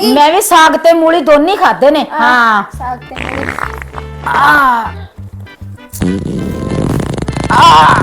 ਹੈਗੀ? ਮੈਂ ਵੀ ਸਾਗ ਤੇ ਮੂਲੀ ਦੋਨੇ ਖਾਦੇ ਨੇ ਹਾਂ। ਸਾਗ ਤੇ ਮੂਲੀ। ਆ ਆ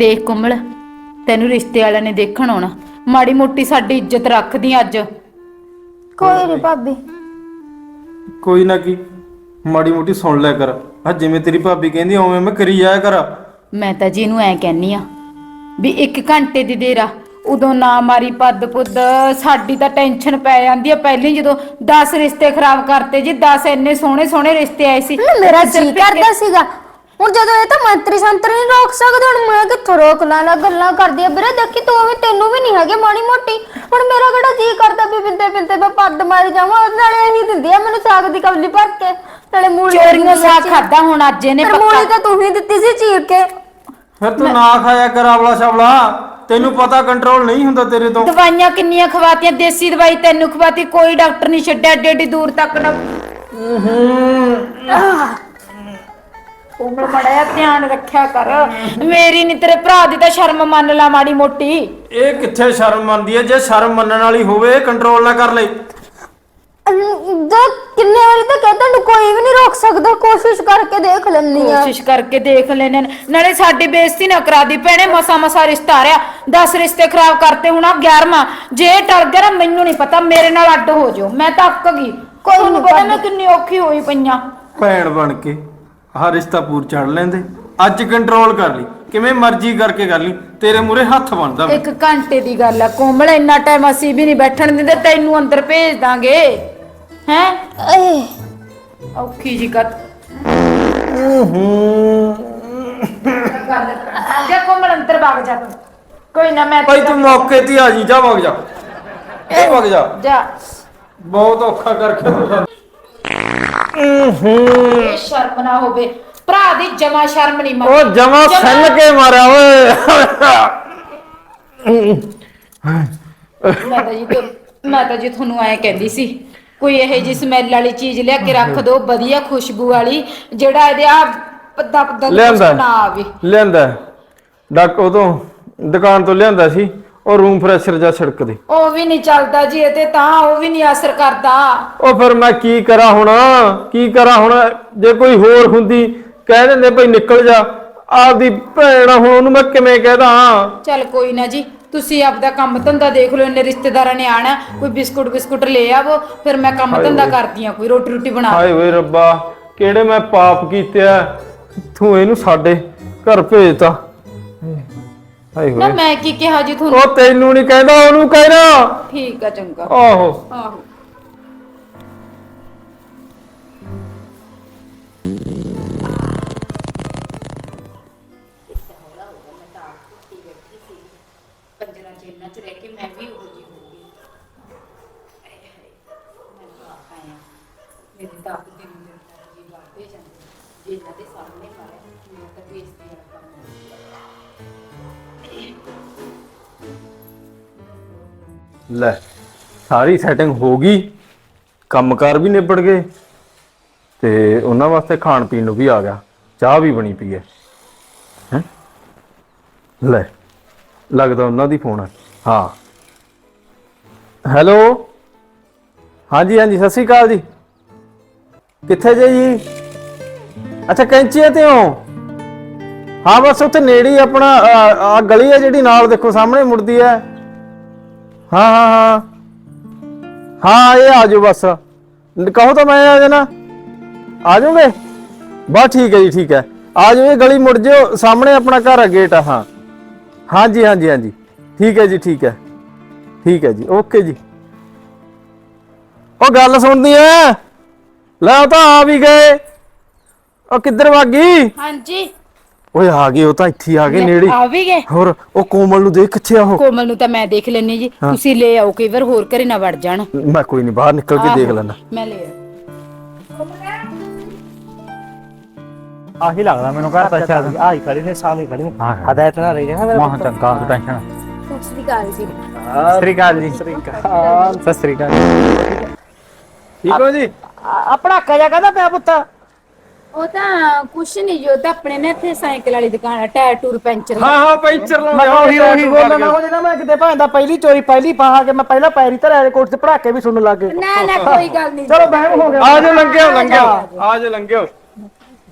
ਦੇਖ ਕੋਮਲ ਤੈਨੂੰ ਰਿਸ਼ਤੇ ਵਾਲਿਆਂ ਨੇ ਦੇਖਣ ਆਉਣਾ। ਮਾੜੀ ਮੋਟੀ ਸਾਡੀ ਇੱਜ਼ਤ ਰੱਖਦੀ ਅੱਜ। ਕੋਈ ਨਹੀਂ। ਭਾਬੀ। ਕੋਈ ਨਾ ਕੀ ਮਾੜੀ ਮੋਟੀ ਸੁਣ ਲਿਆ ਕਰ। ਆ ਜਿਵੇਂ ਤੇਰੀ ਭਾਬੀ ਕਹਿੰਦੀ ਉਵੇਂ ਮੈਂ ਕਰੀ ਜਾਇਆ ਕਰ। ਮੈਂ ਤਾਂ ਜੀ ਇਹਨੂੰ ਐ ਕਹਿੰਨੀ ਆ ਵੀ ਇੱਕ ਘੰਟੇ ਦੀ ਦੇਰ ਆ ਉਦੋਂ ਨਾ ਮਾਰੀ ਪੱਦ ਪੁੱਦ ਸਾਡੀ ਤਾਂ ਟੈਨਸ਼ਨ ਪੈ ਜਾਂਦੀ ਆ। ਪਹਿਲਾਂ ਜਦੋਂ 10 ਰਿਸ਼ਤੇ ਖਰਾਬ ਕਰਤੇ ਜੀ 10 ਇੰਨੇ ਸੋਹਣੇ ਸੋਹਣੇ ਰਿਸ਼ਤੇ ਆਏ ਸੀ। ਮੇਰਾ ਜੀ ਕਰਦਾ ਸੀਗਾ। ਹੁਣ ਜਦੋਂ ਇਹ ਤਾਂ ਮੰਤਰੀ ਸੰਤਰੀ ਨਹੀਂ ਰੋਕ ਸਕਦੇ ਹੁਣ ਮੈਂ ਕਿੱਥੋਂ ਰੋਕ ਲਾਂ? ਲਾ ਗੱਲਾਂ ਕਰਦੀ ਆ। ਵੀਰੇ ਦੇਖੀ ਤੂੰ ਵੀ ਤੈਨੂੰ ਵੀ ਨਹੀਂ ਹੈਗੇ ਮਾੜੀ ਮੋਟੀ। ਹੁਣ ਮੇਰਾ ਕਿਹੜਾ ਜੀ ਕਰਦਾ ਵੀ ਬਿੰਦੇ ਬਿੰਦੇ ਮੈਂ ਪੱਦ ਮਾਰੀ ਜਾਵਾਂ ਉਹਦੇ ਨਾਲੇ ਇਹੀ ਦਿੰਦੀ ਆ ਮੈਨੂੰ ਸਾਗ ਦੀ ਕਵਲੀ ਭਰ ਕੇ। ਨਾਲੇ ਮੂਲੀ ਚੋਰੀਆਂ ਸਾਗ ਖਾਦਾ ਹੁਣ ਅੱਜ ਇਹਨੇ ਪਰ ਮੂਲੀ ਪੱਕਾ। ਤਾਂ ਤੂੰ ਹੀ ਦਿੱਤੀ ਸੀ ਚੀਰ ਕੇ। ਫਿਰ ਤੂੰ ਨਾ ਖਾਇਆ ਕਰ ਆਵਲਾ ਸ਼ਵਲਾ। ਤੈਨੂੰ ਪਤਾ ਕੰਟਰੋਲ ਨਹੀਂ ਹੁੰਦਾ ਤੇਰੇ ਤੋਂ। ਦਵਾਈਆਂ ਕਿੰਨੀਆਂ ਖਵਾਤੀਆਂ? ਦੇਸੀ ਦਵਾਈ ਤੈਨੂੰ ਖਵਾਤੀ ਕੋਈ ਡਾਕਟਰ ਨਹੀਂ ਛੱਡਿਆ ਏਡੀ ਏਡੀ ਦੂਰ ਤੱਕ ਨਾ ਕੋਮਲ ਮੜਿਆ ਧਿਆਨ ਰੱਖਿਆ ਕਰ। ਮੇਰੀ ਨਹੀਂ ਤੇਰੇ ਭਰਾ ਦੀ ਤਾਂ ਸ਼ਰਮ ਮੰਨ ਲਾ ਮਾੜੀ ਮੋਟੀ। ਇਹ ਕਿੱਥੇ ਸ਼ਰਮ ਮੰਨਦੀ ਹੈ? ਜੇ ਸ਼ਰਮ ਮੰਨਣ ਵਾਲੀ ਹੋਵੇ ਕੰਟਰੋਲ ਨਾ ਕਰ ਲੈ ਜੋ ਕਿੰਨੇ ਵਾਰੀ ਤਾਂ ਕਹਿੰਦਾ ਨੂੰ ਕੋਈ ਵੀ ਨਹੀਂ ਰੋਕ ਸਕਦਾ ਕੋਸ਼ਿਸ਼ ਕਰਕੇ ਦੇਖ ਲੈਣੀ ਆ। ਕੋਸ਼ਿਸ਼ ਕਰਕੇ ਦੇਖ ਲੈਣੇ ਨੇ। ਨਾਲੇ ਸਾਡੀ ਬੇਇੱਜ਼ਤੀ ਨਾ ਕਰਾ ਦੀ ਭੈਣੇ ਮਸਾ ਮਸਾ ਰਿਸ਼ਤਾ ਆ ਰਿਹਾ। 10 ਰਿਸ਼ਤੇ ਖਰਾਬ ਕਰਤੇ ਹੁਣ ਆ 11ਵਾਂ ਜੇ ਟਲ ਗਿਆ ਨਾ ਮੈਨੂੰ ਨਹੀਂ ਪਤਾ ਮੇਰੇ ਨਾਲ ਅੱਡ ਹੋ ਜਾਓ। ਮੈਂ ਤਾਂ ਅੱਕ ਗਈ। ਕੋਈ ਨੂੰ ਪਤਾ ਮੈਂ ਕਿੰਨੀ ਔਖੀ ਹੋਈ ਪਈਆਂ ਭੈਣ ਬਣ ਕੇ। ਆਹ ਰਿਸ਼ਤਾ ਪੂਰ ਚੜ ਲੈਂਦੇ। ਅੱਜ ਕੰਟਰੋਲ ਕਰ ਲਈ। ਕਿਵੇਂ ਮਰਜ਼ੀ ਕਰਕੇ ਕਰ ਲਈ। ਤੇਰੇ ਮੂਰੇ ਹੱਥ ਬਣਦਾ ਇੱਕ ਘੰਟੇ ਦੀ ਗੱਲ ਆ। ਕੋਮਲ ਇੰਨਾ ਟਾਈਮ ਅਸੀਂ ਵੀ ਨਹੀਂ ਬੈਠਣ ਦਿੰਦੇ। ਤੈਨੂੰ ਅੰਦਰ ਭੇਜ ਦਾਂਗੇ। ਹੈ? ਏ ਔਖੀ ਜੀ ਕਤ ਜੇ ਕੋਮਲ ਅੰਦਰ ਵਗ ਜਾ ਤੂੰ। ਕੋਈ ਨਾ ਮੈਂ ਭਾਈ ਤੂੰ ਮੌਕੇ ਤੇ ਆ ਜੀ। ਜਾ ਵਗ ਜਾ। ਇਹ ਵਗ ਜਾ। ਜਾ। ਬਹੁਤ ਔਖਾ ਕਰਕੇ ਤੂੰ ਸਾਨੂੰ- ਇਹ ਸ਼ਰਮ ਨਾ ਹੋਵੇ। ਭਰਾ ਦੀ ਜਮਾ ਸ਼ਰਮ ਨਹੀਂ ਮੰਨਦੀ ਉਹ ਜਮਾ ਸੈੱਲ ਕੇ ਮਾਰਿਆ ਓਏ। ਮੈਂ ਤਾਂ ਜੀ ਤੇ ਤੁਹਾਨੂੰ ਐ ਕਹਿੰਦੀ ਸੀ ਕੋਈ ਇਹ ਜੀ ਸਮੈਲ ਵਾਲੀ ਚੀਜ਼ ਲਿਆ ਕੇ ਰੱਖ ਦੋ ਵਧੀਆ ਖੁਸ਼ਬੂ ਵਾਲੀ ਜਿਹੜਾ ਇਹਦੇ ਆ ਪੱਦਾ ਪੱਦਾ ਲਿਆਂਦਾ ਨਾ ਆਵੇ। ਲਿਆਂਦਾ। ਡਾਕ ਉਦੋਂ ਦੁਕਾਨ ਤੋਂ ਲਿਆਂਦਾ ਸੀ। ਉਹ ਰੂਮ ਫਰੈਸ਼ਰ ਜਾਂ ਛਿੜਕ ਦੇ। ਉਹ ਵੀ ਨਹੀਂ ਚੱਲਦਾ ਜੀ ਇਹ ਤੇ ਤਾਂ ਉਹ ਵੀ ਨਹੀਂ ਅਸਰ ਕਰਦਾ। ਉਹ ਫਿਰ ਮੈਂ ਕੀ ਕਰਾਂ ਹੁਣ? ਕੀ ਕਰਾਂ ਹੁਣ? ਜੇ ਕੋਈ ਹੋਰ ਹੁੰਦੀ ਕਹਿ ਦਿੰਦੇ ਭਈ ਨਿਕਲ ਜਾ। ਆਪਦੀ ਭੈਣ ਆ, ਹੁਣ ਉਹਨੂੰ ਮੈਂ ਕਿਵੇਂ ਕਹਿਦਾ ਚੱਲ ਕੋਈ ਨਾ ਜੀ ਤੁਸੀਂ ਆਪਦਾ ਕੰਮ ਧੰਦਾ ਦੇਖ ਲਓ ਇੰਨੇ ਰਿਸ਼ਤੇਦਾਰਾਂ ਨੇ ਆਣਾ ਕੋਈ ਬਿਸਕੁਟ ਬਿਸਕੁਟ ਲੈ ਆਵੋ ਫਿਰ ਮੈਂ ਕੰਮ ਧੰਦਾ ਕਰਦੀ ਆ ਕੋਈ ਰੋਟੀ ਰੋਟੀ ਬਣਾ ਹਾਏ ਓਏ ਰੱਬਾ ਕਿਹੜੇ ਮੈਂ ਪਾਪ ਕੀਤੇ ਆ? ਤੂੰ ਇਹਨੂੰ ਸਾਡੇ ਘਰ ਭੇਜਤਾ। ਹਾਏ ਨਾ ਹੋਏ। ਮੈਂ ਕੀ ਕਿਹਾ ਜੀ ਤੁਹਾਨੂੰ? ਉਹ ਤੈਨੂੰ ਨਹੀਂ ਕਹਿੰਦਾ ਉਹਨੂੰ ਕਹਿਣਾ। ਠੀਕ ਆ ਚੰਗਾ। ਆਹੋ। ਆਹੋ। ਪੰਜਰਾਂ ਜੇਲਾਂ ਚ ਰਹਿ ਕੇ ਮੈਂ ਵੀ ਉਹ ਜੀ ਹੋ ਗਈ। ਆਏ ਹਾਏ ਮੈਂ ਤਾਂ ਆਪ ਆਇਆ ਮੇਰੀ ਤਾਂ ਆਪ ਦਿਨ ਦਿਨ ਜੀ ਵਾਪੇ ਜਾਂਦੀ ਜੇਲਾਂ ਦੇ ਸਾਹਮਣੇ ਲੈ, ਸਾਰੀ ਸੈਟਿੰਗ ਹੋ ਗਈ, ਕੰਮਕਾਰ ਵੀ ਨਿਬੜ ਗਏ ਤੇ ਉਹਨਾਂ ਵਾਸਤੇ ਖਾਣ ਪੀਣ ਨੂੰ ਵੀ ਆ ਗਿਆ, ਚਾਹ ਵੀ ਬਣੀ ਪਈ ਹੈ। ਹੈਂ? ਲੈ, ਲੱਗਦਾ ਉਹਨਾਂ ਦੀ ਫੋਨ ਹੈ ਹਾਂ। ਹੈਲੋ? ਹਾਂਜੀ ਹਾਂਜੀ, ਸਤਿ ਸ਼੍ਰੀ ਅਕਾਲ ਜੀ। ਕਿੱਥੇ ਜੇ ਜੀ? ਅੱਛਾ ਕੈਂਚੀਏ ਤੇ ਹੋ। ਹਾਂ, ਬਸ ਉੱਥੇ ਨੇੜੇ ਹੀ ਆਪਣਾ ਆ ਗਲੀ ਹੈ ਜਿਹੜੀ ਨਾਲ ਦੇਖੋ, ਸਾਹਮਣੇ ਮੁੜਦੀ ਹੈ। ਹਾਂ ਹਾਂ ਹਾਂ। ਹਾਂ, ਇਹ ਆ ਜਾਓ ਬਸ। ਕਹੋ ਤਾਂ ਮੈਂ ਆ ਜਾਣਾ। ਆ ਜਾਓਗੇ? ਬਸ ਠੀਕ ਹੈ ਜੀ, ਠੀਕ ਹੈ। ਆ ਜਾਓ, ਇਹ ਗਲੀ ਮੁੜ ਜਾਓ। ਸਾਹਮਣੇ ਆਪਣਾ ਘਰ ਹੈ ਗੇਟ ਆ, ਹਾਂ। ਹਾਂਜੀ ਹਾਂਜੀ ਹਾਂਜੀ। ਠੀਕ ਹੈ ਜੀ, ਠੀਕ ਹੈ। ਠੀਕ ਹੈ ਜੀ ਓਕੇ ਜੀ। ਉਹ ਗੱਲ ਸੁਣਦੀ ਐ ਲੈ ਉਹ ਤਾਂ ਆ ਵੀ ਗਏ। ਉਹ ਕਿੱਧਰ ਵਾਗੀ ਹਾਂਜੀ। ਓਏ ਆ ਗਏ ਉਹ ਤਾਂ ਇੱਥੇ ਹੀ ਆ ਗਏ ਨੇੜੇ ਹੀ। ਆ ਵੀ ਗਏ। ਹੋਰ ਉਹ ਕੋਮਲ ਨੂੰ ਦੇਖ ਕਿੱਥੇ ਆ ਉਹ? ਕੋਮਲ ਨੂੰ ਤਾਂ ਮੈਂ ਦੇਖ ਲੈਣੀ ਜੀ। ਤੁਸੀਂ ਲੈ ਆਓ ਕਈ ਵਾਰ ਹੋਰ ਘਰੇ ਨਾ ਵੜ ਜਾਣ। ਮੈਂ ਕੋਈ ਨਹੀਂ ਬਾਹਰ ਨਿਕਲ ਕੇ ਦੇਖ ਆਹੋ, ਲੈਣਾ ਮੈਂ ਲੈ ਆਊਂ। ਆਹੀ ਲੱਗਦਾ ਮੈਨੂੰ ਘਰ ਤਾਂ ਸ਼ਾਇਦ। ਆਹੀ ਖੜੀ ਨੇ ਸਾਹਮਣੇ ਖੜੀ ਨੇ। ਹਾਂ। ਹਦਾਇਤ ਨਾ ਰਹੀ ਨਾ ਮੇਰਾ ਮਾਂ ਚੰਗਾ ਤੂੰ ਟੈਨਸ਼ਨ ਸਤਿ ਸ੍ਰੀ ਅਕਾਲ ਜੀ। ਸਤਿ ਸ੍ਰੀ ਅਕਾਲ ਜੀ। ਸਤਿ ਸ੍ਰੀ ਅਕਾਲ। ਠੀਕ ਹੋ ਜੀ? ਆਪਣਾ ਅੱਕਾ ਜਾ ਕਹਿੰਦਾ ਪਿਆ ਪੁੱਤ? ਉਹ ਤਾਂ ਕੁਛ ਨਹੀਂ ਜੋ ਤਾਂ ਆਪਣੇ ਨੇ ਇੱਥੇ ਸਾਈਕਲ ਵਾਲੀ ਦੁਕਾਨ ਆ ਟਾਇਰ ਟੂਰ ਪੈਂਚਰ ਹਾਂ ਹਾਂ ਪੈਂਚਰ ਮੈਂ ਕਿਹਾ ਉਹੀ ਉਹੀ ਬੋਲਣਾ ਹੋ ਜੇ ਨਾ ਮੈਂ ਕਿਤੇ ਭਾਂਦਾ ਪਹਿਲੀ ਚੋਰੀ ਪਹਿਲੀ ਪਾਹਾ ਕੇ ਮੈਂ ਪਹਿਲਾਂ ਪੈਰੀ ਧਰਿਆ ਦੇ ਕੋਟ ਤੇ ਪੜਾਕੇ ਵੀ ਸੁਣਨ ਲੱਗ ਗਏ। ਨਾ ਨਾ ਕੋਈ ਗੱਲ ਨਹੀਂ ਚਲੋ ਬਹਿਮ ਹੋ ਗਿਆ। ਆ ਜਾ ਲੰਘਿਓ ਲੰਘਿਓ ਆ ਜਾ ਲੰਘਿਓ।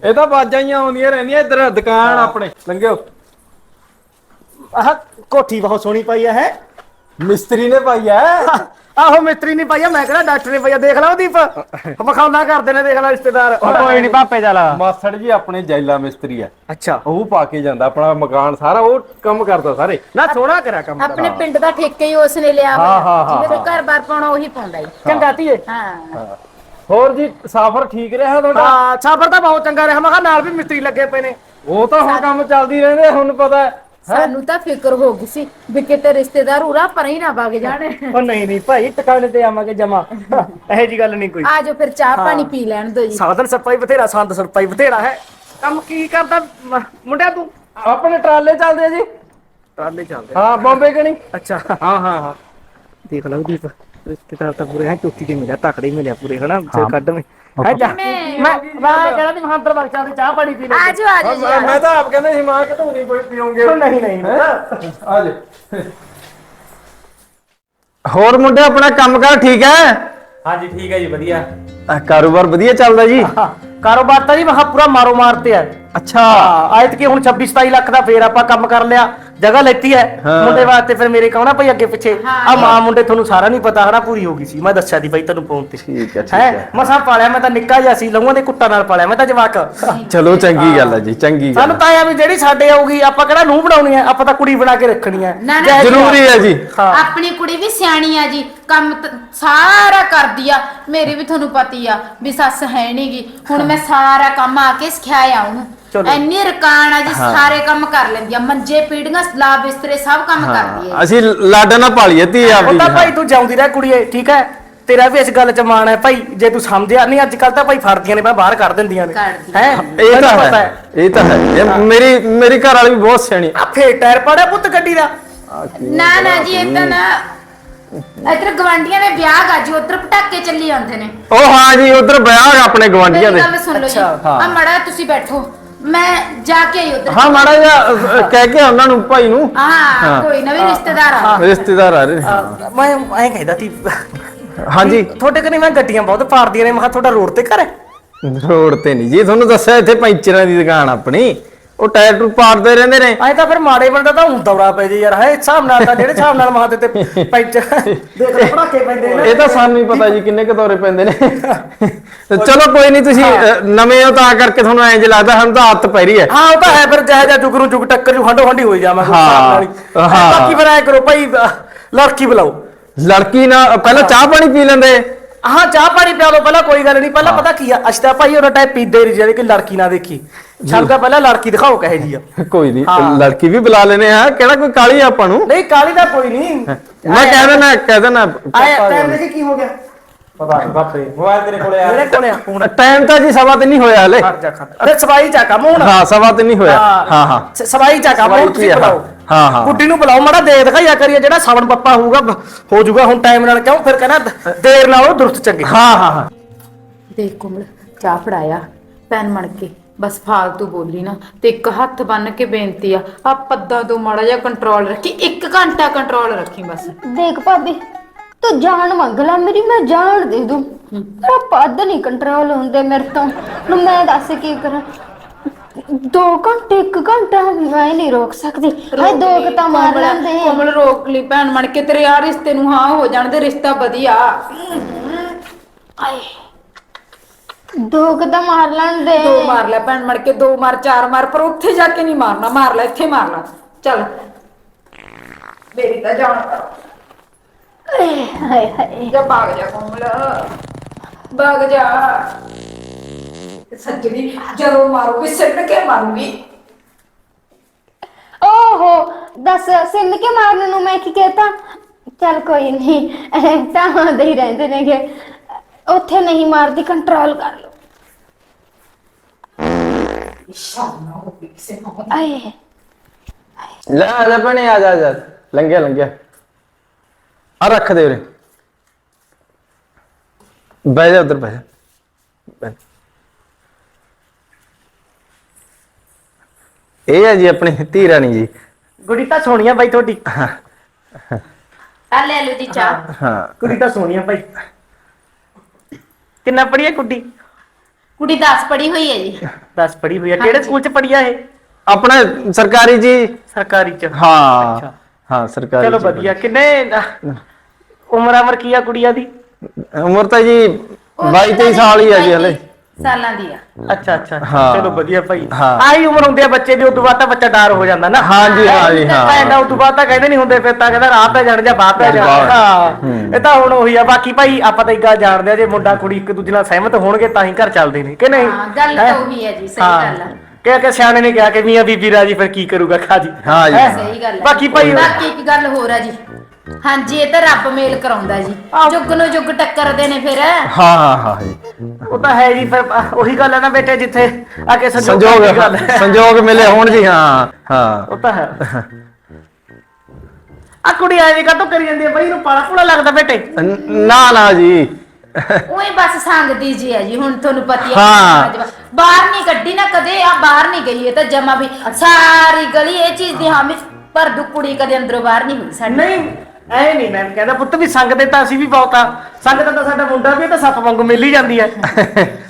ਇਹ ਤਾਂ ਬਾਜਾਂ ਹੀ ਆਉਂਦੀਆਂ ਰਹਿੰਦੀਆਂ ਇੱਧਰ ਦੁਕਾਨ ਆਪਣੇ। ਲੰਘਿਓ। ਆਹ ਕੋਠੀ ਬਹੁਤ ਸੋਹਣੀ ਪਈ ਆ ਹੈ। ਮਿਸਤਰੀ ਨੇ ਪਾਈ ਐ। ਆਹੋ ਮਿਸਤਰੀ ਨਹੀਂ ਪਾਈਆ ਮੈਂ ਕਿਹੜਾ ਡਾਕਟਰ ਨੇ ਪਾਈਆ ਦੇਖ ਲਾ ਉਹ ਦੀਪ। ਮਖਾਉਣਾ ਕਰਦੇ ਨੇ ਦੇਖ ਲੈ ਰਿਸ਼ਤੇਦਾਰ। ਕੋਈ ਨਹੀਂ ਪਾਪੇ ਚੱਲ ਮਾਸੜ ਜੀ ਆਪਣੇ ਜੈਲਾ ਮਿਸਤਰੀ ਆ ਅੱਛਾ। ਉਹ ਪਾ ਕੇ ਜਾਂਦਾ ਆਪਣਾ ਮਕਾਨ ਸਾਰਾ ਉਹ ਕੰਮ ਕਰਦਾ ਸਾਰੇ। ਨਾ ਸੋਹਣਾ ਕਰਿਆ ਕੰਮ ਆਪਣੇ ਪਿੰਡ ਦਾ ਠੇਕਾ ਹੀ ਉਸਨੇ ਲਿਆ ਹਾਂ, ਹਾਂ, ਹਾਂ, ਜਿਹਦੇ ਤੇ ਘਰ-ਬਾਰ ਪਾਉਣਾ ਉਹੀ ਪਾਉਂਦਾ ਹੀ ਚੰਗਾ ਧੀਏ। ਹਾਂ। ਹੋਰ ਜੀ ਸਫ਼ਰ ਠੀਕ ਰਿਹਾ ਤੁਹਾਡਾ? ਹਾਂ ਸਫਰ ਤਾਂ ਬਹੁਤ ਚੰਗਾ ਰਿਹਾ। ਮੈਂ ਕਿਹਾ ਨਾਲ ਵੀ ਮਿਸਤਰੀ ਲੱਗੇ ਪਏ ਨੇ। ਉਹ ਤਾਂ ਹੁਣ ਕੰਮ ਚੱਲਦੀ ਰਹਿੰਦੇ ਹੁਣ ਪਤਾ ਹੈ। ਸਾਨੂੰ ਤਾਂ ਫਿਕਰ ਹੋ ਗਈ ਸੀ ਵੀ ਕਿਤੇ ਰਿਸ਼ਤੇਦਾਰ ਉਰਾ ਪਰ ਹੀ ਨਾ ਵਗ ਜਾਣ। ਉਹ ਨਹੀਂ ਨਹੀਂ ਭਾਈ ਟਿਕਾਣੇ ਤੇ ਆਵਾਂਗੇ ਜਮਾ। ਇਹੋ ਜੀ ਗੱਲ ਨਹੀਂ ਕੋਈ। ਆ ਜਾਓ ਫਿਰ ਚਾਹ ਪਾਣੀ ਪੀ ਲੈਣ ਦਿਓ ਜੀ। ਸਾਧਨ ਸੱਪਾਈ ਬਥੇਰਾ ਸੰਦ ਸਰਪਾਈ ਬਥੇਰਾ ਹੈ। ਕੰਮ ਕੀ ਕਰਦਾ ਮ- ਮੁੰਡਿਆ ਤੂੰ? ਆਪਣੇ ਟਰਾਲੇ ਚੱਲਦੇ ਆ ਜੀ। ਟਰਾਲੇ ਚੱਲਦੇ ਹਾਂ ਬੰਬੇ ਕਣੀ ਅੱਛਾ। ਹਾਂ ਹਾਂ ਹਾਂ। ਦੇਖ ਲਓ ਦੀਪ ਰਿਸ਼ਤੇਦਾਰ ਤਾਂ ਪੂਰੇ ਹੈ ਚੋਟੀ ਦੇ ਮਿਲਿਆ ਤਕੜੇ ਮਿਲਿਆ ਪੂਰੇ ਹਨਾ? ਸਿਰ ਕੱਢ ਮੇ। ਹੈ ਜਾ। ਮੈਂ ਮੈਂ ਕਹਿੰਦਾ ਤੇ ਮਹਾਂਦਰ ਵਰਚਾ ਦੇ ਚਾਹ ਪਾਣੀ ਪੀ ਲੈ ਆ ਜਾਓ ਆ ਜਾਓ ਜੀ। ਮੈਂ- ਮੈਂ ਤਾਂ ਆਪ ਕਹਿੰਦਾ ਸੀ ਮਾਂ ਘਟੂਰੀ ਕੋਈ ਪੀਓਗੇ ਨਹੀਂ ਨਹੀਂ ਆ ਜਾ। ਹੋਰ ਮੁੰਡੇ ਆਪਣਾ ਕੰਮਕਾਰ ਠੀਕ ਹੈ? ਹਾਂਜੀ ਠੀਕ ਹੈ ਜੀ ਵਧੀਆ। ਅਹ ਕਾਰੋਬਾਰ ਵਧੀਆ ਚੱਲਦਾ ਜੀ? ਕਾਰੋਬਾਰ ਤਾਂ ਜੀ ਮਹਾ ਪੂਰਾ ਮਾਰੋ ਮਾਰਤੇ ਆ। ਅੱਛਾ। ਆਇਤ ਕੀ ਹੁਣ 26 27 ਲੱਖ ਦਾ ਫੇਰ ਆਪਾਂ ਕੰਮ ਕਰ ਲਿਆ। ਜਗ੍ਹਾ ਲੈਤੀ ਹੈ ਹਾਂ। ਮੁੰਡੇ ਵਾਸਤੇ ਫਿਰ ਮੇਰੇ ਕਹਣਾ ਭਾਈ ਅੱਗੇ ਪਿੱਛੇ? ਆ ਮਾਂ ਮੁੰਡੇ ਤੁਹਾਨੂੰ ਸਾਰਾ ਨਹੀਂ ਪਤਾ ਹਨਾ ਪੂਰੀ ਹੋ ਗਈ ਸੀ। ਮੈਂ ਦੱਸਿਆ ਦੀ ਬਾਈ ਤੈਨੂੰ ਫੋਨ ਤੇ। ਠੀਕ ਹੈ, ਠੀਕ ਹੈਂ? ਹੈ। ਮਸਾਂ ਪਾਲਿਆ ਮੈਂ ਤਾਂ ਨਿੱਕਾ ਜਿਹਾ ਸੀ ਲੰਗੋਂ ਦੇ ਕੁੱਟਾਂ ਨਾਲ ਪਾਲਿਆ ਮੈਂ ਤਾਂ ਜਵਾਕ। ਚਲੋ ਚੰਗੀ ਗੱਲ ਹੈ ਜੀ ਚੰਗੀ ਗੱਲ ਸਾਨੂੰ ਤਾਂ ਆ ਵੀ ਜਿਹੜੀ ਸਾਡੇ ਆਊਗੀ ਆਪਾਂ ਕਿਹੜਾ ਨੂੰ ਬਣਾਉਣੀ ਹੈ? ਆਪਾਂ ਤਾਂ ਕੁੜੀ ਬਣਾ ਕੇ ਰੱਖਣੀ ਹੈ। ਨਾ, ਨਾ, ਜੀ- ਜ਼ਰੂਰੀ ਹੈ ਜੀ। ਹਾਂ। ਆਪਣੀ ਕੁੜੀ ਵੀ ਸਿਆਣੀ ਆ ਜੀ ਕੰਮ ਤਾਂ ਸਾਰਾ ਕਰਦੀ ਆ। ਮੇਰੀ ਵੀ ਤੁਹਾਨੂੰ ਪਤੀ ਆ ਵੀ ਸੱਸ ਹੈ ਨਹੀਂਗੀ ਹੁਣ ਮੈਂ ਸਾਰਾ ਕੰਮ ਆ ਕੇ ਸਿਖਾਇਆ ਉਹਨੂੰ। ਚਲੋ। ਇੰਨੀ ਰਕਾਨ ਆ ਜੀ ਸਾਰੇ ਕੰਮ ਕਰ ਲੈਂਦੀ ਆ ਮੰਜੇ ਪੀੜੀਆਂ ਸਲਾ ਬਿਸਤਰੇ ਸਭ ਕੰਮ ਕਰਦੀ ਹੈ ਅਸੀਂ ਲਾਡਾ ਨਾ ਪਾਲੀਏ ਧੀ ਉਹ ਆਪਦੀ ਤਾਂ ਭਾਈ ਤੂੰ ਜਾਉਂਦੀ ਰਹਿ ਕੁੜੀਏ ਠੀਕ ਹੈ? ਤੇਰਾ ਵੀ ਇਸ ਗੱਲ 'ਚ ਮਾਣ ਹੈ ਭਾਈ ਜੇ ਤੂੰ ਸਮਝਿਆ ਨਹੀਂ ਅੱਜ ਕੱਲ ਤਾਂ ਭਾਈ ਫੜਦੀਆਂ ਨੇ ਬਾਹਰ ਕੱਢ ਦਿੰਦੀਆਂ ਨੇ। ਕੱਢਦੀਆਂ। ਹੈ? ਇਹ ਤਾਂ ਹੈ ਇਹ ਤਾਂ ਹੈ। ਇਹ ਮੇਰੀ ਮੇਰੀ ਘਰ ਵਾਲੀ ਵੀ ਬਹੁਤ ਸਿਆਣੀ। ਆ ਫੇਰ ਟਾਇਰ ਪਾੜਿਆ ਪੁੱਤ ਗੱਡੀ ਦਾ? ਨਾ ਨਾ ਜੀ ਇਹ ਤਾਂ ਨਾ ਇਧਰ ਗਵਾਂਡੀਆਂ ਦੇ ਵਿਆਹ ਗਾ ਜੀ ਉਧਰ ਪਟਾਕੇ ਚੱਲੀ ਜਾਂਦੇ ਨੇ। ਉਹ ਹਾਂ ਜੀ ਉਧਰ ਵਿਆਹ ਹੈ ਆਪਣੇ ਗਵਾਂਢੀਆਂ ਮੇਰੀ ਦੇ। ਗੱਲ ਸੁਣ ਲਓ ਜੀ। ਅੱਛਾ, ਆ ਮੜਾ ਤੁਸੀਂ ਬੈਠੋ। ਮੈਂ ਜਾ ਕੇ ਆਈ ਉਧਰ। ਹਾਂ ਮਾੜਾ ਜਿਹਾ ਅਹ, ਕਹਿ ਕੇ ਉਹਨਾਂ ਨੂੰ ਭਾਈ ਨੂੰ। ਹਾਂ ਹਾਂ। ਕੋਈ ਨਾ ਵੀ ਰਿਸ਼ਤੇਦਾਰ ਆ। ਰਿਸ਼ਤੇਦਾਰ ਆ ਰਹੇ। ਮੈਂ ਐਂ ਕਹਿੰਦਾ ਸੀ ਹਾਂਜੀ। ਤੁਹਾਡੇ ਕਨੇ ਮੈਂ ਗੱਡੀਆਂ ਬਹੁਤ ਪਾਰਦੀਆਂ ਨੇ ਮੈਂ ਕਿਹਾ ਤੁਹਾਡਾ ਰੋਡ ਤੇ ਘਰ ਹੈ? ਰੋਡ ਤੇ ਨਹੀਂ ਜੀ ਤੁਹਾਨੂੰ ਦੱਸਿਆ ਇੱਥੇ ਪੈਂਚਰਾਂ ਦੀ ਦੁਕਾਨ ਆਪਣੀ। ਉਹ ਟਾਇਰ ਟੂ ਪਾੜਦੇ ਰਹਿੰਦੇ ਨੇ। ਐਂ ਤਾਂ ਫਿਰ ਮਾੜੇ ਬੰਦਾ ਤਾਂ ਹੁਣ ਦੌੜਾ ਪੈ ਜੇ ਯਾਰ ਹੈ ਹਿਸਾਬ ਨਾਲ ਤਾਂ ਜਿਹੜੇ ਹਿਸਾਬ ਨਾਲ ਮਹਾਤੇ ਤੇ ਪੈਂਚਰ ਦੇਖ ਲੈ ਪੜਾਕੇ ਪੈਂਦੇ ਨੇ। ਇਹ ਤਾਂ ਸਾਨੂੰ ਹੀ ਪਤਾ ਜੀ ਕਿੰਨੇ ਕੁ ਦੌਰੇ ਪੈਂਦੇ ਨੇ। ਤੇ ਚਲੋ ਕੋਈ ਨਹੀਂ ਤੁਸੀਂ ਨਵੇਂ ਹੋ ਤਾਂ ਕਰਕੇ ਤੁਹਾਨੂੰ ਐਂ ਲੱਗਦਾ ਸਾਨੂੰ ਤਾਂ ਆਦਤ ਪੈ ਰਹੀ ਹੈ। ਹਾਂ ਉਹ ਤਾਂ ਹੈ ਫਿਰ ਜਿਹੋ ਜਿਹਾ ਜੁਗ ਨੂੰ ਜੁਗ ਟੱਕਰ ਜੂ ਹੰਡੋ ਹੰਡੀ ਹੋਈ ਜਾਵਾਂਗੇ ਉਸ ਹਾਂ। ਬਾਕੀ ਫਿਰ ਐ ਕਰੋ ਭਾਈ ਲੜਕੀ ਬੁਲਾਓ। ਲੜਕੀ ਨਾਲ ਪਹਿਲਾਂ ਚਾਹ ਪਾਣੀ ਪੀ ਲੈਂਦੇ। ਹਾਂ ਚਾਹ ਪਾਣੀ ਪਿਆ ਲਓ ਪਹਿਲਾਂ ਕੋਈ ਗੱਲ ਨਹੀਂ ਪਹਿਲਾਂ ਪਤਾ ਕੀ ਆ ਅਸ਼ਤਾ ਭਾਈ ਉਹਨਾਂ ਟਾਈਪ ਪੀਂਦੇ ਨਹੀਂ ਜਿਹੜੇ ਕਿ ਲੜਕੀ ਨਾ ਦੇਖੀ। ਸਾਨੂੰ ਤਾਂ ਪਹਿਲਾਂ ਲੜਕੀ ਦਿਖਾਓ ਕਹੇ ਜੀ ਆ। ਕੋਈ ਨਹੀਂ। ਲੜਕੀ ਵੀ ਬੁਲਾ ਲੈਨੇ ਆ। ਕਿਹੜਾ ਕੋਈ ਕਾਲੀ ਆ ਆਪਾਂ ਨੂੰ? ਨਹੀਂ ਕਾਲੀ ਦਾ ਕੋਈ ਨਹੀਂ ਮੈਂ ਕਹਿ ਦੇਣਾ ਕਹਿ ਦੇਣਾ ਆਇਆ ਟਾਈਮ ਦੇਖੀ ਕੀ ਹੋ ਗਿਆ? ਪਤਾ ਨਹੀਂ ਬਾਪੇ ਮੋਬਾਈਲ ਤੇਰੇ ਕੋਲੇ ਮੇਰੇ ਕੋਲੇ ਆ। ਫੋਨ ਟਾਈਮ ਤਾਂ ਜੀ ਸਵਾ ਤੇ ਨਹੀਂ ਹੋਇਆ ਹਲੇ। ਹਟ ਜਾ ਖੜ ਅਰੇ ਸਵਾਈ ਚਾ ਕੰਮ ਹੁਣ? ਹਾਂ ਸਵਾ ਤੇ ਨਹੀਂ ਹੋਇਆ। ਹਾਂ ਸਵਾਈ ਤੁਸੀਂ। ਬੁਲਾਓ ਨੂੰ ਬੁਲਾਓ ਮਾੜਾ ਦੇ ਦਿਖਾਈਆ ਕਰੀਏ ਜਿਹੜਾ ਸਾਵਣ ਪੱਪਾ ਹੋਊਗਾ ਹੋ ਜਾਊਗਾ ਹੁਣ ਟਾਈਮ ਨਾਲ ਕਿਉਂ? ਫਿਰ ਕਹਿੰਦਾ ਦ- ਦੇਰ ਨਾਲ ਉਹ ਦੁਰਸਤ ਚੰਗੇ। ਹਾਂ ਹਾਂ ਹਾਂ। ਦੇਖ ਕੁਮਲ ਚਾਹ ਫੜਾਇਆ ਪੈਨ ਮਣ ਕੇ ਬਸ ਫਾਲਤੂ ਬੋਲੀ ਨਾ ਤੇ ਇੱਕ ਹੱਥ ਬੰਨ ਕੇ ਬੇਨਤੀ ਆ ਆ ਪੱਦਾਂ ਤੋਂ ਮਾੜਾ ਜਿਹਾ ਕੰਟਰੋਲ ਰੱਖੀ ਇੱਕ ਘੰਟਾ ਕੰਟਰੋਲ ਰੱਖੀ ਬਸ। ਦੇਖ ਭਾਬੀ ਤੂੰ ਜਾਨ ਮੰਗ ਲੈ ਮੇਰੀ ਮੈਂ ਜਾਨ ਦੇ ਦੂੰ। ਮੇਰਾ ਪੱਦ ਨਹੀਂ ਕੰਟਰੋਲ ਹੁੰਦੇ ਮੇਰੇ ਤੋਂ। ਹੁਣ ਮੈਂ ਦੱਸ ਕੀ ਕਰਾਂ? ਦੋ ਘੰਟੇ ਇੱਕ ਘੰਟਾ ਮੈਂ ਨਹੀਂ ਰੋਕ ਸਕਦੀ। ਹਾਏ ਦੋ ਕੁ ਤਾਂ ਮਾਰ ਕੋਮਲ- ਲੈਂਦੇ ਕੋਮਲ ਰੋਕ ਲਈ ਭੈਣ ਮਣ ਕੇ ਤੇਰੇ ਆ ਰਿਸ਼ਤੇ ਨੂੰ ਹਾਂ ਹੋ ਜਾਣ ਦੇ ਰਿਸ਼ਤਾ ਵਧੀਆ। ਆਏ ਦੋ ਕੁ ਤਾਂ ਮਾਰ ਲੈਂਦੇ ਦੋ ਮਾਰ ਲੈ ਭੈਣ ਮਣ ਕੇ ਦੋ ਮਾਰ ਚਾਰ ਮਾਰ ਪਰ ਉੱਥੇ ਜਾ ਕੇ ਨਹੀਂ ਮਾਰਨਾ। ਮਾਰ ਲੈ ਇੱਥੇ ਮਾਰ ਲੈ। ਚੱਲ। ਮੇਰੀ ਤਾਂ ਜਾਨ ਹਾਏ ਹਾਏ। ਜਾ ਭਾਗ ਜਾ ਕੋਮਲ। ਭਾਗ ਜਾ। ਸੱਜਣੀ ਜਦੋਂ ਮਾਰੂਗੀ ਸਿੱਟ ਕੇ ਮਾਰੂਗੀ। ਓਹੋ ਦੱਸ ਸਿੰਨ ਕੇ ਮਾਰਨ ਨੂੰ ਮੈਂ ਕੀ ਕਹਤਾ? ਚੱਲ ਕੋਈ ਨਹੀਂ ਤਾਂ ਹੁੰਦੇ ਹੀ ਰਹਿੰਦੇ ਨੇਗੇ। ਉੱਥੇ ਨਹੀਂ ਮਾਰਦੀ ਕੰਟਰੋਲ ਕਰ ਲਓ। ਸ਼ਰਮ ਨਾ ਹੋਵੇ ਕਿਸੇ ਨੂੰ ਆਏ ਲੈ ਆ ਜਾ ਭੈਣੇ ਆ ਜਾ ਆ ਜਾ। ਲੰਘਿਆ ਲੰਘਿਆ। ਆ ਰੱਖ ਦੇ ਉਰੇ। ਬਹਿ ਜਾ ਉਧਰ ਬਹਿ ਜਾ। ਬਹਿ। ਇਹ ਹੈ ਜੀ ਆਪਣੀ ਧੀ ਰਾਣੀ ਜੀ। ਕੁੜੀ ਤਾਂ ਸੋਹਣੀ ਆ ਬਾਈ ਤੁਹਾਡੀ। ਆ ਲੈ ਲਓ ਜੀ ਚਾਹ। ਹਾਂ। ਕੁੜੀ ਤਾਂ ਸੋਹਣੀ ਆ ਬਾਈ। ਕਿੰਨਾ ਪੜ੍ਹੀ ਆ ਕੁੜੀ ਕੁੜੀ 10 ਪੜੀ ਹੋਈ ਹੈ ਜੀ। 10 ਪੜ੍ਹੀ ਹੋਈ ਆ ਕਿਹੜੇ ਸਕੂਲ ਚ ਪੜ੍ਹੀ ਆ ਇਹ? ਆਪਣਾ ਸਰਕਾਰੀ ਜੀ? ਸਰਕਾਰੀ ਚ। ਹਾਂ। ਅੱਛਾ। ਹਾਂ ਸਰਕਾਰੀ ਚਲੋ ਵਧੀਆ। ਕਿੰਨੇ ਉਮਰ ਅਮਰ ਕੀ ਆ ਕੁੜੀਆਂ ਦੀ? ਉਮਰ ਤਾਂ ਜੀ 22 23 ਸਾਲ ਹੀ ਹੈ ਜੀ ਹਲੇ। ਸਾਲਾਂ ਦੀ ਆ ਅੱਛਾ ਅੱਛਾ ਹਾਂ। ਚਲੋ ਵਧੀਆ ਭਾਈ ਹਾਂ। ਆਹੀ ਉਮਰ ਹੁੰਦੀ ਆ ਬੱਚੇ ਦੀ ਉਦੋਂ ਬਾਅਦ ਤਾਂ ਬੱਚਾ ਡਰ ਹੋ ਜਾਂਦਾ ਨਾ ਹਾਂ ਜੀ ਹਾਂ ਜੀ ਹਾਂ ਭੈਣ ਦਾ ਉਦੋਂ ਬਾਅਦ ਤਾਂ ਕਹਿੰਦੇ ਨਹੀਂ ਹੁੰਦੇ ਫਿਰ ਤਾਂ ਕਹਿੰਦਾ ਰਾਹ ਪੈ ਜਾਣ ਜਾਂ ਬਾਹ ਪੈ ਜਾਣ ਬਾਹਰ। ਹਾਂ। ਇਹ ਤਾਂ ਹੁਣ ਉਹੀ ਆ ਬਾਕੀ ਭਾਈ ਆਪਾਂ ਤਾਂ ਇੱਕ ਗੱਲ ਜਾਣਦੇ ਆ ਜੇ ਮੁੰਡਾ ਕੁੜੀ ਇੱਕ ਦੂਜੇ ਨਾਲ ਸਹਿਮਤ ਹੋਣਗੇ ਤਾਂ ਹੀ ਘਰ ਚੱਲਦੇ ਨੇ ਕਿ ਨਹੀਂ ਹਾਂ ਗੱਲ ਹੈਂ? ਤਾਂ ਉਹੀ ਹੈ ਜੀ ਸਹੀ। ਗੱਲ ਆ ਕਿ ਕਿ ਸਿਆਣੇ ਨੇ ਕਿਹਾ ਕਿ ਮੀਆਂ ਬੀਬੀ ਰਾਜੀ ਫਿਰ ਕੀ ਕਰੂਗਾ ਖਾਜੀ ਹਾਂ ਜੀ? ਹਾਂ। ਸਹੀ ਗੱਲ ਹੈ ਬਾਕੀ ਭਾਈ ਬਾਕੀ ਇੱਕ ਗੱਲ ਹੋਰ ਆ ਜੀ ਹਾਂਜੀ ਇਹ ਤਾਂ ਰੱਬ ਮੇਲ ਕਰਾਉਂਦਾ ਜੀ। ਜੁਗ ਨੂੰ ਜੁਗ ਟੱਕਰਦੇ ਨੇ ਫਿਰ। ਹਾਂ ਹਾਂ ਹਾਂ ਜੀ ਉਹ ਤਾਂ ਹੈ ਜੀ ਫਿਰ ਉਹੀ ਗੱਲ ਹੈ ਨਾ ਬੇਟੇ ਜਿੱਥੇ ਆ ਕੇ ਸੰਜੋਗ ਸੰਜੋਗ ਦੀ ਗੱਲ ਹੈ। ਸੰਜੋਗ ਮਿਲੇ ਹੋਣ ਜੀ ਹਾਂ ਹਾਂ। ਉਹ ਤਾਂ ਹੈ। ਆ ਕੁੜੀ ਐਵੇਂ ਕਾਤੋਂ ਕਰੀ ਜਾਂਦੀ ਹੈ ਬਈ? ਨੂੰ ਪਾਲਾ ਪੂਲਾ ਲੱਗਦਾ ਬੇਟੇ। ਨ- ਨਾ ਨਾ ਜੀ। ਉਹੀ ਬਸ ਸੰਗਦੀ ਜੀ ਹੈ ਜੀ ਹੁਣ ਤੁਹਾਨੂੰ ਪਤਾ ਹੀ ਹੈ। ਹਾਂ। ਜਵਾ- ਬਾਹਰ ਨਹੀਂ ਕੱਢੀ ਨਾ ਕਦੇ ਆ ਬਾਹਰ ਨਹੀਂ ਗਈ ਇਹ ਤਾਂ ਜਮਾ ਵੀ। ਸਾਰੀ ਗਲੀ ਇਹ ਚੀਜ਼ ਦੀ ਹਾਮੀ ਪਰ ਦੁ ਕੁੜੀ ਕਦੇ ਅੰਦਰੋਂ ਬਾਹਰ ਨਹੀਂ ਹੋਈ ਸਾਡੀ। ਨਹੀਂ ਐ ਨਹੀਂ ਮੈਂ ਕਹਿੰਦਾ ਪੁੱਤ ਵੀ ਸੰਗ ਦੇ ਤਾਂ ਅਸੀਂ ਵੀ ਬਹੁਤ ਆ। ਸੰਗ ਦਾ ਤਾਂ ਸਾਡਾ ਮੁੰਡਾ ਵੀ ਇਹ ਤਾਂ ਸੱਪ ਵਾਂਗੂ ਮਿਲ ਹੀ ਜਾਂਦੀ ਹੈ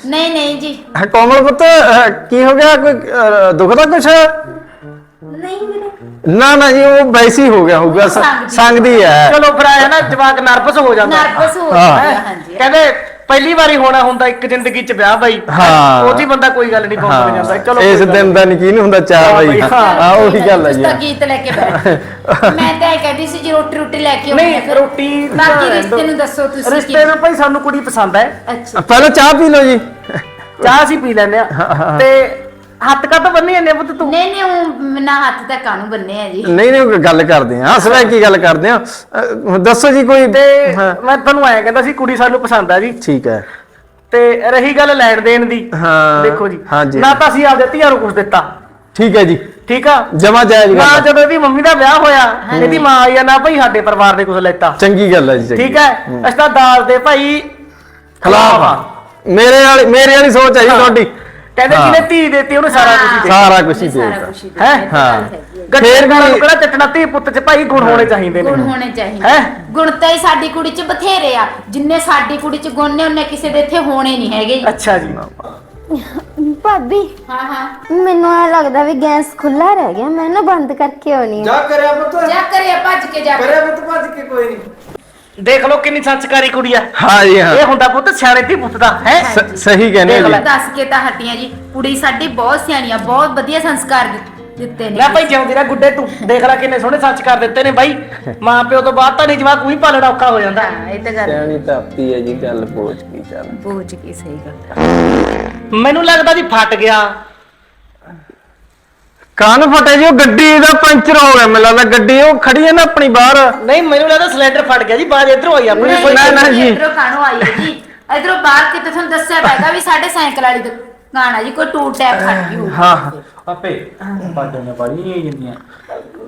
ਨਹੀਂ ਨਹੀਂ ਜੀ। ਕੋਮਲ ਪੁੱਤ ਅਹ, ਕੀ ਹੋ ਗਿਆ? ਕੋਈ ਅਹ, ਦੁਖਦਾ ਕੁਛ? ਨਹੀਂ ਵੀਰੇ ਨਾ ਨਾ ਜੀ ਉਹ ਵੈਸੀ ਹੋ ਗਿਆ ਹੋਊਗਾ। ਸ- ਸੰਗ ਦੀ। ਸੰਗਦੀ ਹੈ। ਚਲੋ ਫਿਰ ਆਇਆ ਨਾ ਜਵਾਕ ਨਰਵਸ ਹੋ ਜਾਂਦਾ। ਨਰਵਸ ਹੋ ਹੈਂ? ਹਾਂਜੀ। ਕਹਿੰਦੇ ਪਹਿਲੀ ਵਾਰੀ ਹੋਣਾ ਹੁੰਦਾ ਇੱਕ ਜ਼ਿੰਦਗੀ ਚ ਵਿਆਹ ਬਾਈ ਹਾਂ। ਉਹਦੀ ਬੰਦਾ ਕੋਈ ਗੱਲ ਨਹੀਂ ਬੋਲ ਜਾਂਦਾ ਚਲੋ ਇਸ ਕੋਈ ਗੱਲ ਦਿਨ ਦਾ ਨਹੀਂ ਕਿਹਨੂੰ ਹੁੰਦਾ ਚਾਹ ਹਾਂ ਬਾਈ ਬਈ, ਹਾਂ। ਹਾਂ ਉਹੀ ਗੱਲ ਹੈ ਜੀ। ਤਾਂ ਗੀਤ ਲੈ ਕੇ ਬੈਠ ਮੈਂ ਤਾਂ ਇਹ ਕਹਿੰਦੀ ਸੀ ਜੀ ਰੋਟੀ ਰੋਟੀ ਲੈ ਕੇ ਆਉਣੀ ਨਹੀਂ ਫਿਰ। ਰੋਟੀ ਬਾਕੀ ਰਿਸ਼ਤੇ ਨੂੰ ਦੱਸੋ ਤੁਸੀਂ ਰਿਸ਼ਤੇ ਨੂੰ ਭਾਈ ਸਾਨੂੰ ਕੁੜੀ ਪਸੰਦ ਹੈ। ਅੱਛਾ। ਪਹਿਲਾਂ ਚਾਹ ਪੀ ਲਓ ਜੀ। ਚਾਹ ਅਸੀਂ ਪੀ ਲੈਂਦੇ ਆ ਤੇ ਹੱਥ ਕਾ ਤਾਂ ਬੰਨੀ ਜਾਂਦੇ ਆ ਪੁੱਤ ਤੂੰ? ਨਹੀਂ ਨਹੀਂ ਉਹ ਨਾ ਹੱਥ ਤਾਂ ਕਾਨੂੰ ਬੰਨੇ ਆ ਜੀ। ਨਹੀਂ ਨਹੀਂ ਗੱਲ ਕਰਦੇ ਆ। ਅਸਲ ਕੀ ਗੱਲ ਕਰਦੇ ਆ? ਅਹ, ਦੱਸੋ ਜੀ ਕੋਈ ਤੇ ਹਾਂ, ਮੈਂ ਤੁਹਾਨੂੰ ਆਇਆ ਕਹਿੰਦਾ ਸੀ ਕੁੜੀ ਸਾਨੂੰ ਪਸੰਦ ਆ ਜੀ। ਠੀਕ ਹੈ। ਤੇ ਰਹੀ ਗੱਲ ਲੈਣ ਦੇਣ ਦੀ। ਹਾਂ। ਦੇਖੋ ਜੀ। ਹਾਂਜੀ ਨਾ ਤਾਂ ਅਸੀਂ ਆਪਦੇ ਧੀਆਂ ਨੂੰ ਕੁਝ ਦਿੱਤਾ। ਠੀਕ ਹੈ ਜੀ। ਠੀਕ ਆ? ਜਮਾ ਜਾਇਜ਼ ਨਾ ਗੱਲ ਹੈ। ਜਦੋਂ ਇਹਦੀ ਮੰਮੀ ਦਾ ਵਿਆਹ ਹੋਇਆ ਇਹਦੀ ਮਾਂ ਆਈ ਆ ਨਾ ਭਾਈ ਸਾਡੇ ਪਰਿਵਾਰ ਦੇ ਕੁਝ ਲੈਤਾ। ਚੰਗੀ ਗੱਲ ਹੈ ਜੀ ਚੰਗੀ। ਠੀਕ ਹੈ? ਅਸੀਂ ਤਾਂ ਦਾਲ ਦੇ ਭਾਈ ਖਿਲਾਫ ਆ। ਮੇਰੇ ਵਾਲੀ ਮੇਰੇ ਵਾਲੀ ਸੋਚ ਹੈ ਜੀ ਤੁਹਾਡੀ। ਕਹਿੰਦੇ ਹਾਂ। ਜਿਹਨੇ ਧੀ ਦਿੱਤੀ ਉਹਨੂੰ ਸਾਰਾ ਕੁਝ ਹੀ ਦੇ ਸਾਰਾ ਕੁਝ ਹੀ ਸਾਰਾ ਦੇਤਾ। ਕੁਝ ਹੀ ਹੈਂ? ਦੇ ਹਾਂ। ਗੱਡੀ ਫੇਰ ਨੂੰ ਵੀ ਕਿਹੜਾ ਚੱਟਣਾ ਧੀ ਪੁੱਤ ਚ ਭਾਈ ਗੁਣ ਹੋਣੇ ਚਾਹੀਦੇ ਨੇ। ਗੁਣ ਹੋਣੇ ਚਾਹੀਦੇ। ਹੈਂ? ਗੁਣ ਤਾਂ ਹੀ ਸਾਡੀ ਕੁੜੀ 'ਚ ਬਥੇਰੇ ਆ। ਜਿੰਨੇ ਸਾਡੀ ਕੁੜੀ 'ਚ ਗੁਣ ਨੇ ਉਹਨੇ ਕਿਸੇ ਦੇ ਇੱਥੇ ਹੋਣੇ ਨਹੀਂ ਹੈਗੇ ਅੱਛਾ ਜੀ। ਭਾਬੀ ਹਾਂ ਹਾਂ। ਮੈਨੂੰ ਐ ਲੱਗਦਾ ਵੀ ਗੈਸ ਖੁੱਲਾ ਰਹਿ ਗਿਆ। ਮੈਂ ਨਾ ਬੰਦ ਕਰਕੇ ਆਉਣੀ ਆ। ਜਾ ਕਰਿਆ ਪੁੱਤ। ਜਾ ਕਰਿਆ ਭੱਜ ਕੇ ਜਾ ਕੇ। ਪੁੱਤ ਭੱਜ ਕੇ ਕੋਈ ਨਹੀਂ ਦੇਖ ਲਓ ਕਿੰਨੀ ਸੰਸਕਾਰੀ ਕੁੜੀ ਆ। ਹਾਂ ਜੀ ਹਾਂ। ਇਹ ਹੁੰਦਾ ਪੁੱਤ ਸਿਆਣੇ ਧੀ ਪੁੱਤ ਦਾ ਹੈ? ਸ- ਸਹੀ ਕਹਿੰਦੇ ਲੈ। ਜੀ। ਦੱਸ ਕੇ ਤਾਂ ਹਟੀਆਂ ਜੀ। ਕੁੜੀ ਸਾਡੀ ਬਹੁਤ ਸਿਆਣੀ ਆ ਬਹੁਤ ਵਧੀਆ ਸੰਸਕਾਰ ਦਿੱ- ਦਿੱਤੇ ਨੇ। ਲੈ ਭਾਈ ਜਿਉਂਦੀ ਰਹਿ ਗੁੱਡੇ ਤੂੰ। ਦੇਖ ਲੈ ਕਿੰਨੇ ਸੋਹਣੇ ਸੰਸਕਾਰ ਦਿੱਤੇ ਨੇ ਬਾਈ। ਮਾਂ ਪਿਓ ਤੋਂ ਬਾਅਦ ਤਾਂ ਨਹੀਂ ਜਵਾਕ ਕੋਈ ਪਾਲਣਾ ਔਖਾ ਹੋ ਜਾਂਦਾ। ਹਾਂ ਇਹ ਤਾਂ ਗੱਲ ਸਿਆਣੀ ਤਾਪੀ ਹੈ ਜੀ ਗੱਲ ਪੋਚ ਕੀ ਚੱਲ। ਬੋਝ ਕੀ ਸਹੀ ਗੱਲ ਮੈਨੂੰ ਲੱਗਦਾ ਜੀ ਫਟ ਗਿਆ। ਕੰਨ ਫਟੇ ਜੀ ਉਹ ਗੱਡੀ ਦਾ ਪੰਚਰ ਹੋ ਗਿਆ ਮੈਨੂੰ ਲੱਗਦਾ ਗੱਡੀ ਉਹ ਖੜੀ ਹੈ ਨਾ ਆਪਣੀ ਬਾਹਰ। ਨਹੀਂ ਮੈਨੂੰ ਲੱਗਦਾ ਸਿਲੰਡਰ ਫਟ ਗਿਆ ਜੀ ਬਾਹਰ ਇਧਰੋਂ ਆਈ ਆਪਣੀ। ਨਹੀਂ ਨਾ, ਨਾ ਜੀ। ਇਧਰੋਂ ਕਾਣੋ ਆਈ ਹੈ ਜੀ? ਇਧਰੋਂ ਬਾਹਰ ਕਿਤੇ ਤੁਹਾਨੂੰ ਦੱਸਿਆ ਪੈਗਾ ਵੀ ਸਾਡੇ ਸਾਈਕਲ ਵਾਲੀ ਦੁਕਾਨ ਆ ਜੀ ਕੋਈ ਟੂਰ ਟੈਪ ਖੜ ਗਈ ਹੋਊ। ਹਾਂ ਹਾਂ। ਪਾਪੇ ਬਾਡਾਂ ਨੇ ਬੜੀ ਨਹੀਂ ਜਾਂਦੀਆਂ।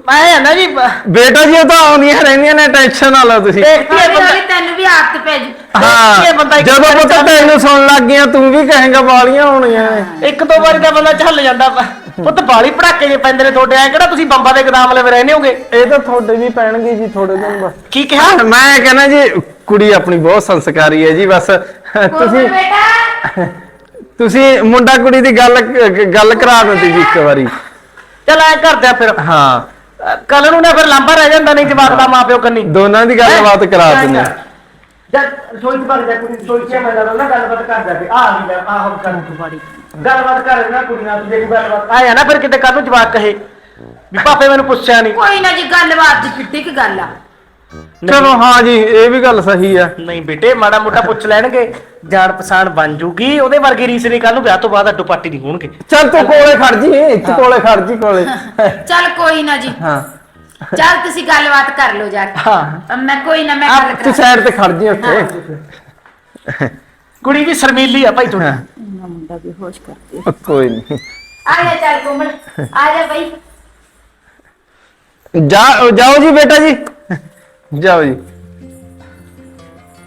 ਮੈਂ ਆ ਨਾ ਜੀ ਬ- ਬੇਟਾ ਜੀ ਉਹ ਤਾਂ ਆਉਂਦੀਆਂ ਰਹਿੰਦੀਆਂ ਨੇ ਟੈਨਸ਼ਨ ਨਾ ਲਓ ਤੁਸੀਂ। ਦੇਖਦੀ ਹੈ ਬੰਦਾ ਤੈਨੂੰ ਵੀ ਆਦਤ ਪੈ ਜੂ। ਇਹ ਬੰਦਾ ਹਾਂ ਇੱਕ ਜਦੋਂ ਵਾਰੀ ਪੁੱਤ ਤੈਨੂੰ ਸੁਣਨ ਲੱਗ ਗਿਆ ਤੂੰ ਵੀ ਕਹੇਗਾ ਵਾਲੀਆਂ ਹੋਣੀਆਂ ਨੇ। ਇੱਕ ਦੋ ਵਾਰੀ ਤਾਂ ਬੰਦਾ ਝੱਲ ਜਾਂਦਾ ਪੁੱਤ ਬਾਲੀ ਪੜਾਕੇ ਜੇ ਪੈਂਦੇ ਨੇ ਤੁਹਾਡੇ ਐ ਕਿਹੜਾ ਤੁਸੀਂ ਬੰਬਾਂ ਦੇ ਗਦਾਮ ਲਵੇ ਰਹਿੰਦੇ ਹੋਗੇ? ਇਹ ਤਾਂ ਤੁਹਾਡੇ ਵੀ ਪੈਣਗੇ ਜੀ ਥੋੜੇ ਦਿਨ ਬਸ। ਕੀ ਕਿਹਾ? ਮੈਂ ਕਹਿੰਦਾ ਜੀ ਕੁੜੀ ਆਪਣੀ ਬਹੁਤ ਸੰਸਕਾਰੀ ਹੈ ਜੀ ਬਸ। ਤੁਸੀਂ ਤੁਸੀਂ ਬੇਟਾ? ਤੁਸੀਂ ਮੁੰਡਾ ਕੁੜੀ ਦੀ ਗੱਲ ਗੱਲ ਕਰਾ ਦਿੰਦੀ ਜੀ ਇੱਕ ਵਾਰੀ। ਚਲ ਐ ਕਰਦੇ ਆ ਫਿਰ। ਹਾਂ। ਕੱਲ ਨੂੰ ਨਾ ਫਿਰ ਲਾਂਬਾ ਰਹਿ ਜਾਂਦਾ ਨਹੀਂ ਜਵਾਕ ਦਾ ਮਾਪਿਓ ਕੰਨੀ। ਦੋਨਾਂ ਦੀ ਗੱਲਬਾਤ ਕਰਾ ਦਿੰਦੇ। ਜਦ ਰਸੋਈ ਚ ਵਗ ਜਾ ਕੁੜੀ ਰਸੋਈ ਚ ਮੈਂ ਨਾ ਗੱਲਬਾਤ ਕਰ ਜਾ ਕੇ ਆ ਵੀ ਲੈ ਆ ਹਮ ਕਰ ਤੂੰ ਬਾੜੀ ਗੱਲਬਾਤ ਕਰ ਨਾ ਕੁੜੀ ਨਾਲ ਤੂੰ ਜਿਹੜੀ ਗੱਲਬਾਤ ਆਇਆ ਨਾ ਫਿਰ ਕਿਤੇ ਕੱਲ ਨੂੰ ਜਵਾਕ ਕਹੇ ਵੀ ਪਾਪੇ ਮੈਨੂੰ ਪੁੱਛਿਆ ਨਹੀਂ ਕੋਈ ਨਾ ਜੀ ਗੱਲਬਾਤ ਦੀ ਕਿੱਡੀ ਕੀ ਗੱਲ ਆ। ਚਲੋ ਹਾਂ ਜੀ ਇਹ ਵੀ ਗੱਲ ਸਹੀ ਆ। ਨਹੀਂ ਬੇਟੇ ਮਾੜਾ ਮੋਟਾ ਪੁੱਛ ਲੈਣਗੇ। ਜਾਣ ਪਛਾਣ ਬਣ ਜੂਗੀ ਉਹਦੇ ਵਰਗੀ ਰੀਸ ਨਹੀਂ ਕੱਲ ਨੂੰ ਵਿਆਹ ਤੋਂ ਬਾਅਦ ਅੱਡੋ ਪਾਟੀ ਨਹੀਂ ਹੋਣਗੇ। ਚੱਲ ਤੂੰ ਕੋਲੇ ਖੜ ਜੀ ਇੱਥੇ ਕੋਲੇ ਖੜ ਜੀ ਕੋਲੇ। ਚੱਲ ਕੋਈ ਨਾ ਜੀ। ਹਾਂ। ਚੱਲ ਤੁਸੀਂ ਗੱਲਬਾਤ ਕਰ ਲਓ ਜਾ ਕੇ। ਹਾਂ। ਮੈਂ ਕੋਈ ਨਾ ਮੈਂ ਆ ਗੱਲ ਤੂੰ ਕਰਾਂ ਸਾਈਡ ਤੇ ਖੜ ਜੀ ਉੱਥੇ। ਕੁੜੀ ਵੀ ਸ਼ਰਮੀਲੀ ਆ ਭਾਈ ਤੁਹਾਡੀ ਮੁੰਡਾ ਵੀ ਹੋਸ਼ ਕਰਦੀ ਕੋਈ ਨਹੀਂ ਆ ਜਾ ਚੱਲ ਕੋਮਲ ਆ ਜਾ ਬਈ। ਜਾ ਜਾਓ ਜੀ ਬੇਟਾ ਜੀ। ਜਾਓ ਜੀ।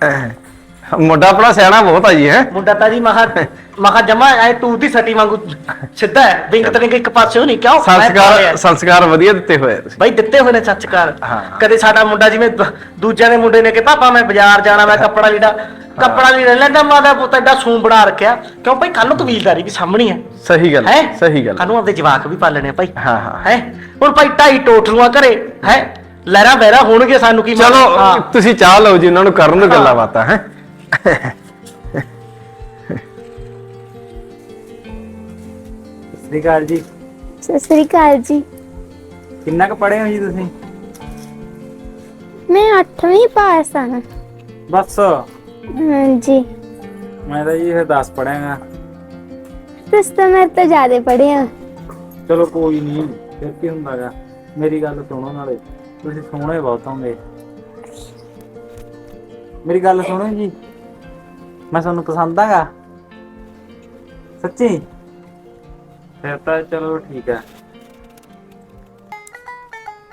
ਅਹ, ਮੁੰਡਾ ਆਪਣਾ ਸਿਆਣਾ ਬਹੁਤ ਆ ਜੀ ਹੈ। ਮੁੰਡਾ ਤਾਂ ਜੀ ਮਹਾ ਮਹਾ ਜਮਾ ਐ ਤੂੰ ਦੀ ਸੱਟੀ ਵਾਂਗੂ ਸਿੱਧਾ ਹੈ। ਵਿੰਗ ਤਨਕ ਇੱਕ ਪਾਸੇ ਨਹੀਂ ਕਿਉਂ? ਮੈਂ ਪਾਲਿਆ। ਸੰਸਕਾਰ ਸੰਸਕਾਰ ਵਧੀਆ ਦਿੱਤੇ ਹੋਏ ਆ ਤੁਸੀਂ। ਬਈ ਦਿੱਤੇ ਹੋਏ ਨੇ ਸੰਸਕਾਰ। ਹਾਂ। ਕਦੇ ਸਾਡਾ ਮੁੰਡਾ ਜਿਵੇਂ ਦ- ਦੂਜਿਆਂ ਦੇ ਮੁੰਡੇ ਨੇ ਕਿ ਪਾਪਾ ਮੈਂ ਬਾਜ਼ਾਰ ਜਾਣਾ ਮੈਂ ਕੱਪੜਾ ਲੀੜਾ ਕੱਪੜਾ ਲੀੜਾ ਲੈਂਦਾ ਮਾਦਾ ਪੁੱਤ ਐਡਾ ਸੂਮ ਬਣਾ ਰੱਖਿਆ। ਕਿਉਂ ਭਾਈ ਕੱਲ ਨੂੰ ਕਬੀਲਦਾਰੀ ਵੀ ਸਾਹਮਣੀ ਹੈ ਸਹੀ ਗੱਲ ਹੈ? ਸਹੀ ਗੱਲ। ਕੱਲ ਨੂੰ ਆਪਦੇ ਜਵਾਕ ਵੀ ਪਾਲਣੇ ਆ ਭਾਈ ਹਾਂ, ਹਾਂ। ਹੈ? ਹੁਣ ਭਾਈ ਢਾਈ ਟੋਟਲੂਆਂ ਘਰੇ ਹੈ? ਲਹਿਰਾ ਬਹਿਰਾ ਹੋਣਗੇ ਸਾਨੂੰ ਕੀ ਚਲੋ ਹਾਂ। ਤੁਸੀਂ ਚਾਹ ਲਓ ਜੀ ਉਹਨਾਂ ਨੂੰ ਕਰਨ ਦੋ ਗੱਲਾਂ ਬਾਤਾਂ ਹੈ? ਸ੍ਰੀ ਅਕਾਲ ਜੀ। ਸਤਿ ਸ੍ਰੀ ਅਕਾਲ ਜੀ। ਕਿੰਨਾ ਕੁ ਪੜ੍ਹੇ ਹੋ ਜੀ ਤੁਸੀਂ? ਮੈਂ 8ਵੀਂ ਪਾਸ ਹਾਂ ਬਸ। ਹਾਂਜੀ। ਮੈਂ ਤਾਂ ਜੀ ਇਹ 10 ਪੜ੍ਹਾਂਗਾ ਤੁਸੀਂ ਤਾਂ ਮੇਰੇ ਤੋਂ ਜ਼ਿਆਦਾ ਪੜ੍ਹੇ ਹੋ ਚਲੋ ਕੋਈ ਨਹੀਂ ਫਿਰ ਕੀ ਹੁੰਦਾਗਾ ਮੇਰੀ ਗੱਲ ਸੁਣੋ ਨਾਲੇ ਤੁਸੀਂ ਸੋਹਣੇ ਬਹੁਤ ਹੋਗੇ। ਮੇਰੀ ਗੱਲ ਸੁਣੋ ਜੀ। ਮੈਂ ਤੁਹਾਨੂੰ ਪਸੰਦ ਆਗਾ। ਸੱਚੀ? ਫਿਰ ਤਾਂ ਚਲੋ ਠੀਕ ਹੈ।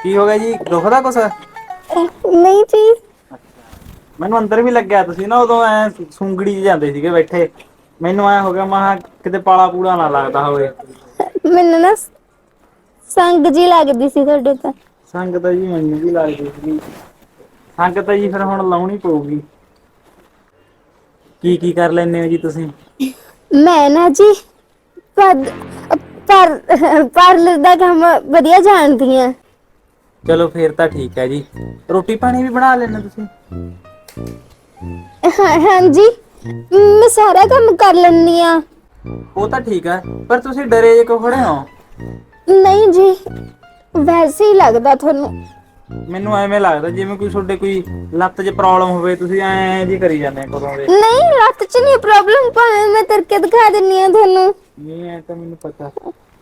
ਕੀ ਹੋ ਗਿਆ ਜੀ? ਦੁਖਦਾ ਕੁਛ? ਨਹੀਂ ਜੀ। ਮੈਨੂੰ ਅੰਦਰ ਵੀ ਲੱਗਿਆ ਤੁਸੀਂ ਨਾ ਉਦੋਂ ਐ ਸੁੰਗੜੀ 'ਚ ਜਾਂਦੇ ਸੀਗੇ ਬੈਠੇ। ਮੈਨੂੰ ਐ ਹੋ ਗਿਆ ਮਹਾ ਕਿਤੇ ਪਾਲਾ ਪੂੜਾ ਨਾ ਲੱਗਦਾ ਹੋਵੇ। ਮੈਨੂੰ ਨਾ ਸੰਗ ਜੀ ਲੱਗਦੀ ਸੀ ਤੁਹਾਡੇ ਤੋਂ। ਸੰਗ ਤਾਂ ਜੀ ਮੈਨੂੰ ਵੀ ਲੱਗਦੀ ਸੀ। ਸੰਗ ਤਾਂ ਜੀ ਫਿਰ ਹੁਣ ਲਾਉਣੀ ਪਊਗੀ। ਕੀ ਕੀ ਕਰ ਲੈਂਦੇ ਹੋ ਜੀ ਤੁਸੀਂ? ਮੈਂ ਨਾ ਜੀ ਪਦ ਪਰ ਪਾਰਲਰ ਦਾ ਕੰਮ ਵਧੀਆ ਜਾਣਦੀ ਆ ਚਲੋ ਫਿਰ ਤਾਂ ਠੀਕ ਹੈ ਜੀ। ਰੋਟੀ ਪਾਣੀ ਵੀ ਬਣਾ ਲੈਣਾ ਤੁਸੀਂ? ਹਾਂਜੀ। ਮੈਂ ਸਾਰਾ ਕੰਮ ਕਰ ਲੈਂਦੀ ਆ ਉਹ ਤਾਂ ਠੀਕ ਹੈ ਪਰ ਤੁਸੀਂ ਡਰੇ ਜੇ ਕਿਉਂ ਖੜੇ ਹੋ? ਨਹੀਂ ਜੀ ਵੈਸੇ ਹੀ ਲੱਗਦਾ ਤੁਹਾਨੂੰ। ਮੈਨੂੰ ਐਵੇਂ ਲੱਗਦਾ ਜਿਵੇਂ ਕੋਈ ਤੁਹਾਡੇ ਕੋਈ ਲੱਤ 'ਚ ਪ੍ਰੋਬਲਮ ਹੋਵੇ ਤੁਸੀਂ ਐਂ ਜੀ ਕਰੀ ਜਾਂਦੇ ਹੋ ਕਦੋਂ ਦੇ। ਨਹੀਂ ਲੱਤ 'ਚ ਨਹੀਂ ਪ੍ਰੋਬਲਮ ਭਾਵੇਂ ਮੈਂ ਕਰਕੇ ਦਿਖਾ ਦਿੰਨੀ ਆ ਤੁਹਾਨੂੰ। ਨਹੀਂ ਐ ਤਾਂ ਮੈਨੂੰ ਪਤਾ।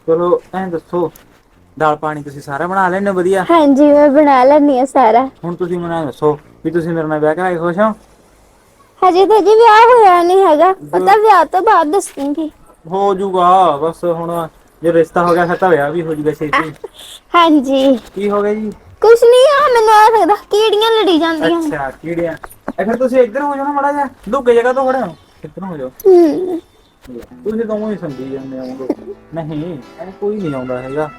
ਚਲੋ ਐਂ ਦੱਸੋ ਦਾਲ ਪਾਣੀ ਤੁਸੀਂ ਸਾਰਾ ਬਣਾ ਹੋ? ਵਧੀਆ। ਹਾਂਜੀ ਮੈਂ ਬਣਾ ਲੈਂਦੀ ਆ ਸਾਰਾ। ਹੁਣ ਤੁਸੀਂ ਮੈਨੂੰ ਐਂ ਦੱਸੋ ਵੀ ਤੁਸੀਂ ਮੇਰੇ ਨਾਲ ਵਿਆਹ ਕਰਾ ਕੇ ਖੁਸ਼ ਹੋ? ਹਜੇ ਤਾਂ ਜੀ ਵਿਆਹ ਹੋਇਆ ਨਹੀਂ ਹੈਗਾ। ਪਤਾ ਵਿਆਹ ਤੋਂ ਬਾਅਦ ਦੱਸੂਗੀ। ਹੋ ਜੂਗਾ ਬਸ ਹੁਣ ਜੇ ਰਿਸ਼ਤਾ ਹੋ ਗਿਆ ਫਿਰ ਤਾਂ ਵਿਆਹ ਵੀ ਹੋ ਜੂਗਾ ਛੇਤੀ। ਹਾਂਜੀ। ਕੀ ਹੋ ਗਿਆ ਜੀ? ਕੁਛ ਨਹੀਂ ਆ ਮੈਨੂੰ ਆ ਲੱਗਦਾ ਕੀੜੀਆਂ ਲੜੀ ਜਾਂਦੀਆਂ ਅੱਛਾ ਕੀੜੀਆਂ। ਇਹ ਫਿਰ ਤੁਸੀਂ ਇੱਧਰ ਹੋ ਜਾਓ ਨਾ ਮੜਾ ਜਾ ਲੁੱਕੇ ਜਗ੍ਹਾ ਤੋਂ ਖੜੇ ਹੋ। ਕਿੱਧਰ ਹੋ ਜਾਓ। ਹਮ, ਤੁਸੀਂ ਦੋਵੇਂ ਹੀ ਸੰਦੀ ਜਾਂਦੇ ਹੋ ਨਹੀਂ ਇਹ ਕੋਈ ਨਹੀਂ ਆਉਂਦਾ ਹੈਗਾ।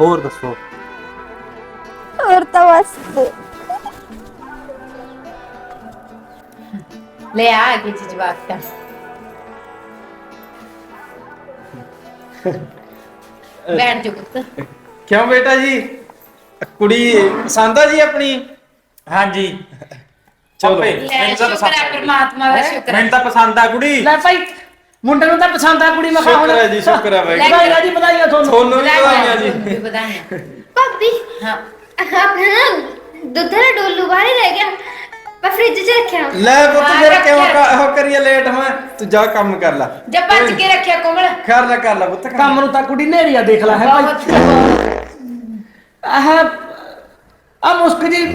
ਹੋਰ ਦੱਸੋ। ਹੋਰ ਤਾਂ ਬਸ। ਲੈ ਆ ਅੱਗੇ ਜੀ ਜਵਾਕ ਤਾਂ। ਬੈਠ ਜਾ ਪੁੱਤ। ਕਿਉਂ ਬੇਟਾ ਜੀ? ਕੁੜੀ ਪਸੰਦ ਆ ਜੀ ਆਪਣੀ? ਹਾਂਜੀ। ਚਲੋ ਲੈ ਸ਼ੁਕਰ ਹੈ ਪ੍ਰਮਾਤਮਾ ਦਾ ਸ਼ੁਕਰ ਹੈ ਮੈਨੂੰ ਤਾਂ ਪਸੰਦ ਆ ਕੁੜੀ। ਲੈ ਭਾਈ ਮੁੰਡੇ ਨੂੰ ਤਾਂ ਪਸੰਦ ਆ ਕੁੜੀ ਮੈਂ ਸ਼ੁਕਰ ਖਾਉਣਾ ਹੈ ਜੀ ਸ਼ੁਕਰ ਹੈ ਬਾਈ ਵਧਾਈਆਂ ਜੀ ਵਧਾਈਆਂ ਤੁਹਾਨੂੰ। ਤੁਹਾਨੂੰ ਵੀ ਵਧਾਈਆਂ ਜੀ। ਵਧਾਈਆਂ। ਭਾਬੀ ਹਾਂ। ਆਪਣਾ ਦੁੱਧ ਦਾ ਡੋਲੂ ਬਾਹਰ ਹੀ ਰਹਿ ਗਿਆ। ਮੈਂ ਫ੍ਰਿਜ 'ਚ ਰੱਖਿਆ। ਲੈ ਪੁੱਤ ਹਾਂ, ਫਿਰ ਕਿਉਂ ਰੱਖਿਆ। ਕ- ਉਹ ਕਰੀਏ ਲੇਟ ਮੈਂ ਤੂੰ ਜਾ ਕੰਮ ਕਰ ਲੈ। ਜਦ ਭੱਜ ਕੇ ਰੱਖਿਆ ਕੋਮਲ। ਕਰ ਲੈ ਕਰ ਲੈ ਪੁੱਤ ਕੰਮ। ਕੰਮ ਨੂੰ ਤਾਂ ਕੁੜੀ ਨੇਰੀਆ ਦੇਖ ਲੈ ਹੈ ਭਾਈ। ਬਹੁਤ ਆਹ ਆ ਮੁਸਕ ਜੀ।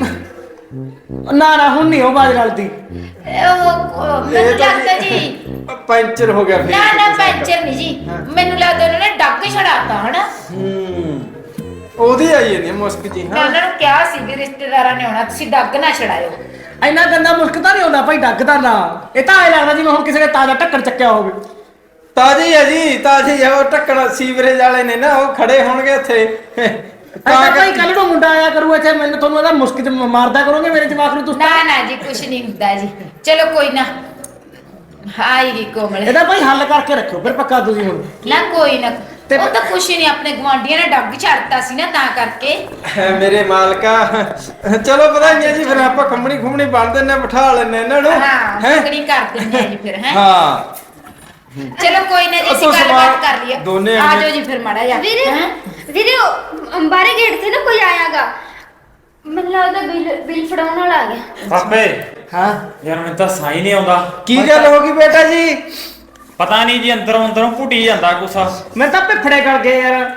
ਨਾ ਨਾ ਹੁਣ ਨਹੀਂ ਉਹ ਬਾਜ ਗਲਤੀ ਉਹ ਉਹ, ਮੈਨੂੰ ਲੱਗਦਾ ਜੀ ਪੈਂਚਰ ਹੋ ਗਿਆ ਫਿਰ। ਨਾ ਨਾ ਪੈਂਚਰ ਨਹੀਂ ਜੀ। ਮੈਨੂੰ ਲੱਗਦਾ ਉਹਨਾਂ ਨੇ ਡੱਗ ਛੜਾਤਾ ਹਨਾ? ਹੂੰ। ਉਹਦੀ ਆਈ ਜਾਂਦੀ ਆ ਮੁਸਕ ਜੀ ਮੈਂ ਹਾਂ ਉਹਨਾਂ ਨੂੰ ਕਿਹਾ ਸੀ ਵੀ ਰਿਸ਼ਤੇਦਾਰਾਂ ਨੇ ਆਉਣਾ ਤੁਸੀਂ ਡੱਗ ਨਾ ਛੜਾਇਓ ਇੰਨਾ ਗੰਦਾ ਮੁਸਕ ਤਾਂ ਨਹੀਂ ਹੁੰਦਾ ਭਾਈ ਡੱਗ ਦਾ ਨਾ। ਇਹ ਤਾਂ ਐ ਲੱਗਦਾ ਜਿਵੇਂ ਹੁਣ ਕਿਸੇ ਨੇ ਤਾਜ਼ਾ ਢੱਕਣ ਚੱਕਿਆ ਹੋਵੇ। ਤਾਜੀ ਹੈ ਜੀ ਤਾਜੀ ਹੈ ਉਹ ਟੱਕਣ ਸੀਵਰੇਜ ਵਾਲੇ ਨੇ ਨਾ ਉਹ ਖੜੇ ਹੋਣਗੇ ਉੱਥੇ ਤਾਂ ਭਾਈ ਕੱਲ ਨੂੰ ਮੁੰਡਾ ਆਇਆ ਕਰੂ ਇੱਥੇ ਮੈਨੂੰ ਤੁਹਾਨੂੰ ਇਹਦਾ ਮੁਸਕ ਚ ਮਾਰਦਾ ਕਰੋਗੇ ਮੇਰੇ ਜਵਾਕ ਨੂੰ ਤੁਸੀਂ ਨਾ ਨਾ ਜੀ ਕੁਛ ਨਹੀਂ ਹੁੰਦਾ ਜੀ। ਚਲੋ ਕੋਈ ਨਾ। ਆਏਗੀ ਕੋਮਲ। ਇਹਦਾ ਭਾਈ ਹੱਲ ਕਰਕੇ ਰੱਖੋ ਫਿਰ ਪੱਕਾ ਤੁਸੀਂ ਹੁਣ। ਨਾ ਕੋਈ ਨਾ। ਤੇ- ਉਹ ਤਾਂ ਕੁਛ ਹੀ ਨਹੀਂ ਆਪਣੇ ਗਵਾਂਢੀਆਂ ਨੇ ਡੱਗ ਛੱਡਤਾ ਸੀ ਨਾ ਤਾਂ ਕਰਕੇ। ਮੇਰੇ ਮਾਲਕਾ। ਚਲੋ ਵਧਾਈਆਂ ਜੀ ਫਿਰ ਆਪਾਂ ਖੰਮਣੀ ਖੁੰਮਣੀ ਬਣ ਦਿੰਨੇ ਬਿਠਾ ਲੈਨੇ ਇਹਨਾਂ ਨੂੰ। ਹਾਂ ਹੈਂ? ਸੁਗਣੀ ਕਰ ਦਿੰਦੇ ਆ ਜੀ ਫਿਰ ਹੈ? ਹਾਂ। ਚਲੋ ਕੋਈ ਨਾ ਜੀ ਅਸੀਂ ਗੱਲਬਾਤ ਕਰ ਲਈਏ। ਦੋਨੇ ਆ। ਜਾਓ ਜੀ ਫਿਰ ਮਾੜਾ ਜਾ ਵੀਰੇ ਵੀਰੇ ਉਹ ਬਾਰੇ ਗੇਟ ਤੇ ਨਾ ਕੋਈ ਆਇਆਗਾ। ਮੈਨੂੰ ਲੱਗਦਾ ਬਿੱਲ ਬਿੱਲ ਫੜਾਉਣ ਵਾਲਾ ਆ ਗਿਆ। ਪਾਪੇ ਹਾਂ? ਯਾਰ ਮੈਨੂੰ ਤਾਂ ਸਾਈ ਨਹੀਂ ਆਉਂਦਾ। ਕੀ ਗੱਲ ਹੋ ਗਈ ਬੇਟਾ ਜੀ? ਪਤਾ ਨਹੀਂ ਜੀ ਅੰਦਰੋਂ ਅੰਦਰੋਂ ਘੁੱਟੀ ਜਾਂਦਾ ਕੁਛ ਮੈਂ ਤਾਂ ਪਿਫੜੇ ਕਰ ਗਏ ਯਾਰ।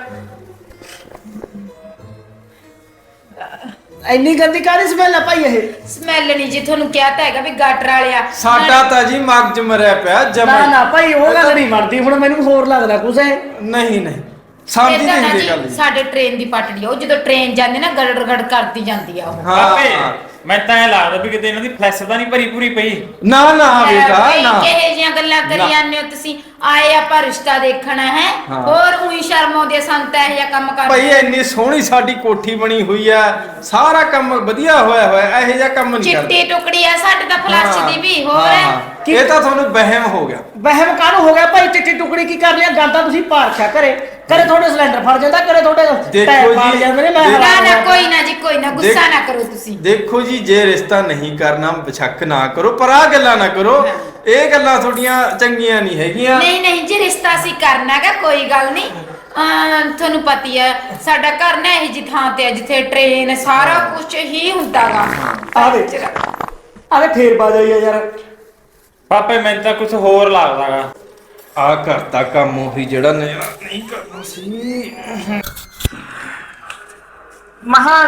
ਇੰਨੀ ਗੰਦੀ ਕਾਹਦੀ ਸਮੈਲ ਆ ਭਾਈ ਇਹ? ਸਮੈਲ ਨਹੀਂ ਜੀ ਤੁਹਾਨੂੰ ਕਿਹਾ ਤਾਂ ਹੈਗਾ ਵੀ ਗਾਟਰ ਵਾਲਿਆ ਸਾਡਾ ਤਾਂ ਜੀ ਮਗਜ ਮਰਿਆ ਪਿਆ ਨਾ ਜਮਾ ਨਾ ਭਾਈ ਉਹ ਗੱਲ ਨਹੀਂ ਬਣਦੀ ਹੁਣ ਮੈਨੂੰ ਹੋਰ ਲੱਗਦਾ ਕੁਛ ਇਹ ਨਹੀਂ ਨਹੀਂ। ਸਮਝ ਨਹੀਂ ਜੀ ਗੱਲ ਜੀ। ਸਾਡੇ ਟ੍ਰੇਨ ਦੀ ਪਟੜੀ ਆ। ਉਹ ਜਦੋਂ ਟ੍ਰੇਨ ਜਾਂਦੀ ਨਾ ਗੜੜ ਗੜ ਕਰਦੀ ਜਾਂਦੀ ਆ ਉਹ। ਪਾਪੇ ਹਾਂ। ਮੈਂ ਤਾਂ ਇਹ ਲੱਗਦਾ ਵੀ ਕਿਤੇ ਇਹਨਾਂ ਦੀ ਫਲੈਸ਼ ਤਾਂ ਨਹੀਂ ਭਰੀ ਪੂਰੀ ਪਈ। ਨਾ ਨਾ ਬੇਟਾ ਨਾ। ਕਿਹੇ ਜੀਆਂ ਗੱਲਾਂ ਕਰੀ ਨਾ। ਜਾਂਦੇ ਹੋ ਤੁਸੀਂ? ਆਏ ਆਪਾਂ ਰਿਸ਼ਤਾ ਦੇਖਣਾ ਹੈ? ਹਾਂ। ਹੋਰ ਉਹੀ ਸ਼ਰਮ ਆਉਂਦੀ ਆ ਸੰਤ ਇਹ ਜਿਹਾ ਕੰਮ ਕਰਦੇ ਭਾਈ ਇੰਨੀ ਸੋਹਣੀ ਸਾਡੀ ਕੋਠੀ ਬਣੀ ਹੋਈ ਆ ਸਾਰਾ ਕੰਮ ਵਧੀਆ ਹੋਇਆ ਹੋਇਆ ਇਹੋ ਜਿਹਾ ਕੰਮ ਨਹੀਂ ਕਰਦੇ। ਚਿੱਟੀ ਟੁਕੜੀ ਆ ਸਾਡੇ ਤਾਂ ਫਲਸ਼ ਹਾਂ, ਦੀ ਵੀ ਹੋਰ? ਹਾਂ, ਹੈ। ਹਾਂ। ਇਹ ਤਾਂ ਤੁਹਾਨੂੰ ਵਹਿਮ ਹੋ ਗਿਆ। ਵਹਿਮ ਕਾਹਨੂੰ ਹੋ ਗਿਆ? ਭਾਈ ਚਿੱਟੀ ਟੁਕੜੀ ਕੀ ਕਰ ਲਿਆ? ਗੱਲ ਤਾਂ ਤੁਸੀਂ ਪਾਰਖਿਆ ਕਰੇ ਕਰੇ ਤੁਹਾਡੇ ਸਿਲੰਡਰ ਫੜ ਜਾਂਦਾ ਕਰੇ ਤੁਹਾਡੇ ਦੇਖੋ ਟਾਇਰ ਫੜ ਜੀ, ਜਾਂਦੇ ਨੇ ਮੈਂ ਦੇਖੋ। ਨਾ ਹੈਰਾਨ ਨਾ ਹੋਇਆ। ਕੋਈ ਨਾ ਜੀ ਕੋਈ ਨਾ ਗੁੱਸਾ ਦੇਖ- ਨਾ ਕਰੋ ਤੁਸੀਂ। ਦੇਖੋ ਜੀ ਜੇ ਰਿਸ਼ਤਾ ਨਹੀਂ ਕਰਨਾ ਬਛੱਕ ਨਾ ਕਰੋ ਪਰ ਆ ਗੱਲਾਂ ਨਾ ਕਰੋ। ਇਹ ਗੱਲਾਂ ਤੁਹਾਡੀਆਂ ਚੰਗੀਆਂ ਨਹੀਂ ਹੈਗੀਆਂ। ਨਹੀਂ ਨਹੀਂ ਜੀ ਰਿਸ਼ਤਾ ਅਸੀਂ ਕਰਨਾ ਹੈਗਾ ਕੋਈ ਗੱਲ ਨਹੀਂ। ਅਮ, ਤੁਹਾਨੂੰ ਪਤੀ ਹੈ ਸਾਡਾ ਘਰ ਨਾ ਇਹ ਜੀ ਥਾਂ ਤੇ ਹੈ ਜਿੱਥੇ ਟ੍ਰੇਨ ਸਾਰਾ ਕੁਝ ਹੀ ਹੁੰਦਾਗਾ। ਆਵੇ ਆਵੇ ਫੇਰ ਬਾਜ ਆਈ ਆ ਯਾਰ। ਪਾਪੇ ਮੈਨੂੰ ਤਾਂ ਕੁਝ ਹੋਰ ਲੱਗਦਾਗਾ। ਆ ਕਰਤਾ ਕੰਮ ਉਹੀ ਜਿਹੜਾ ਨਹੀਂ ਕਰਨਾ ਸੀ। ਮਹਾ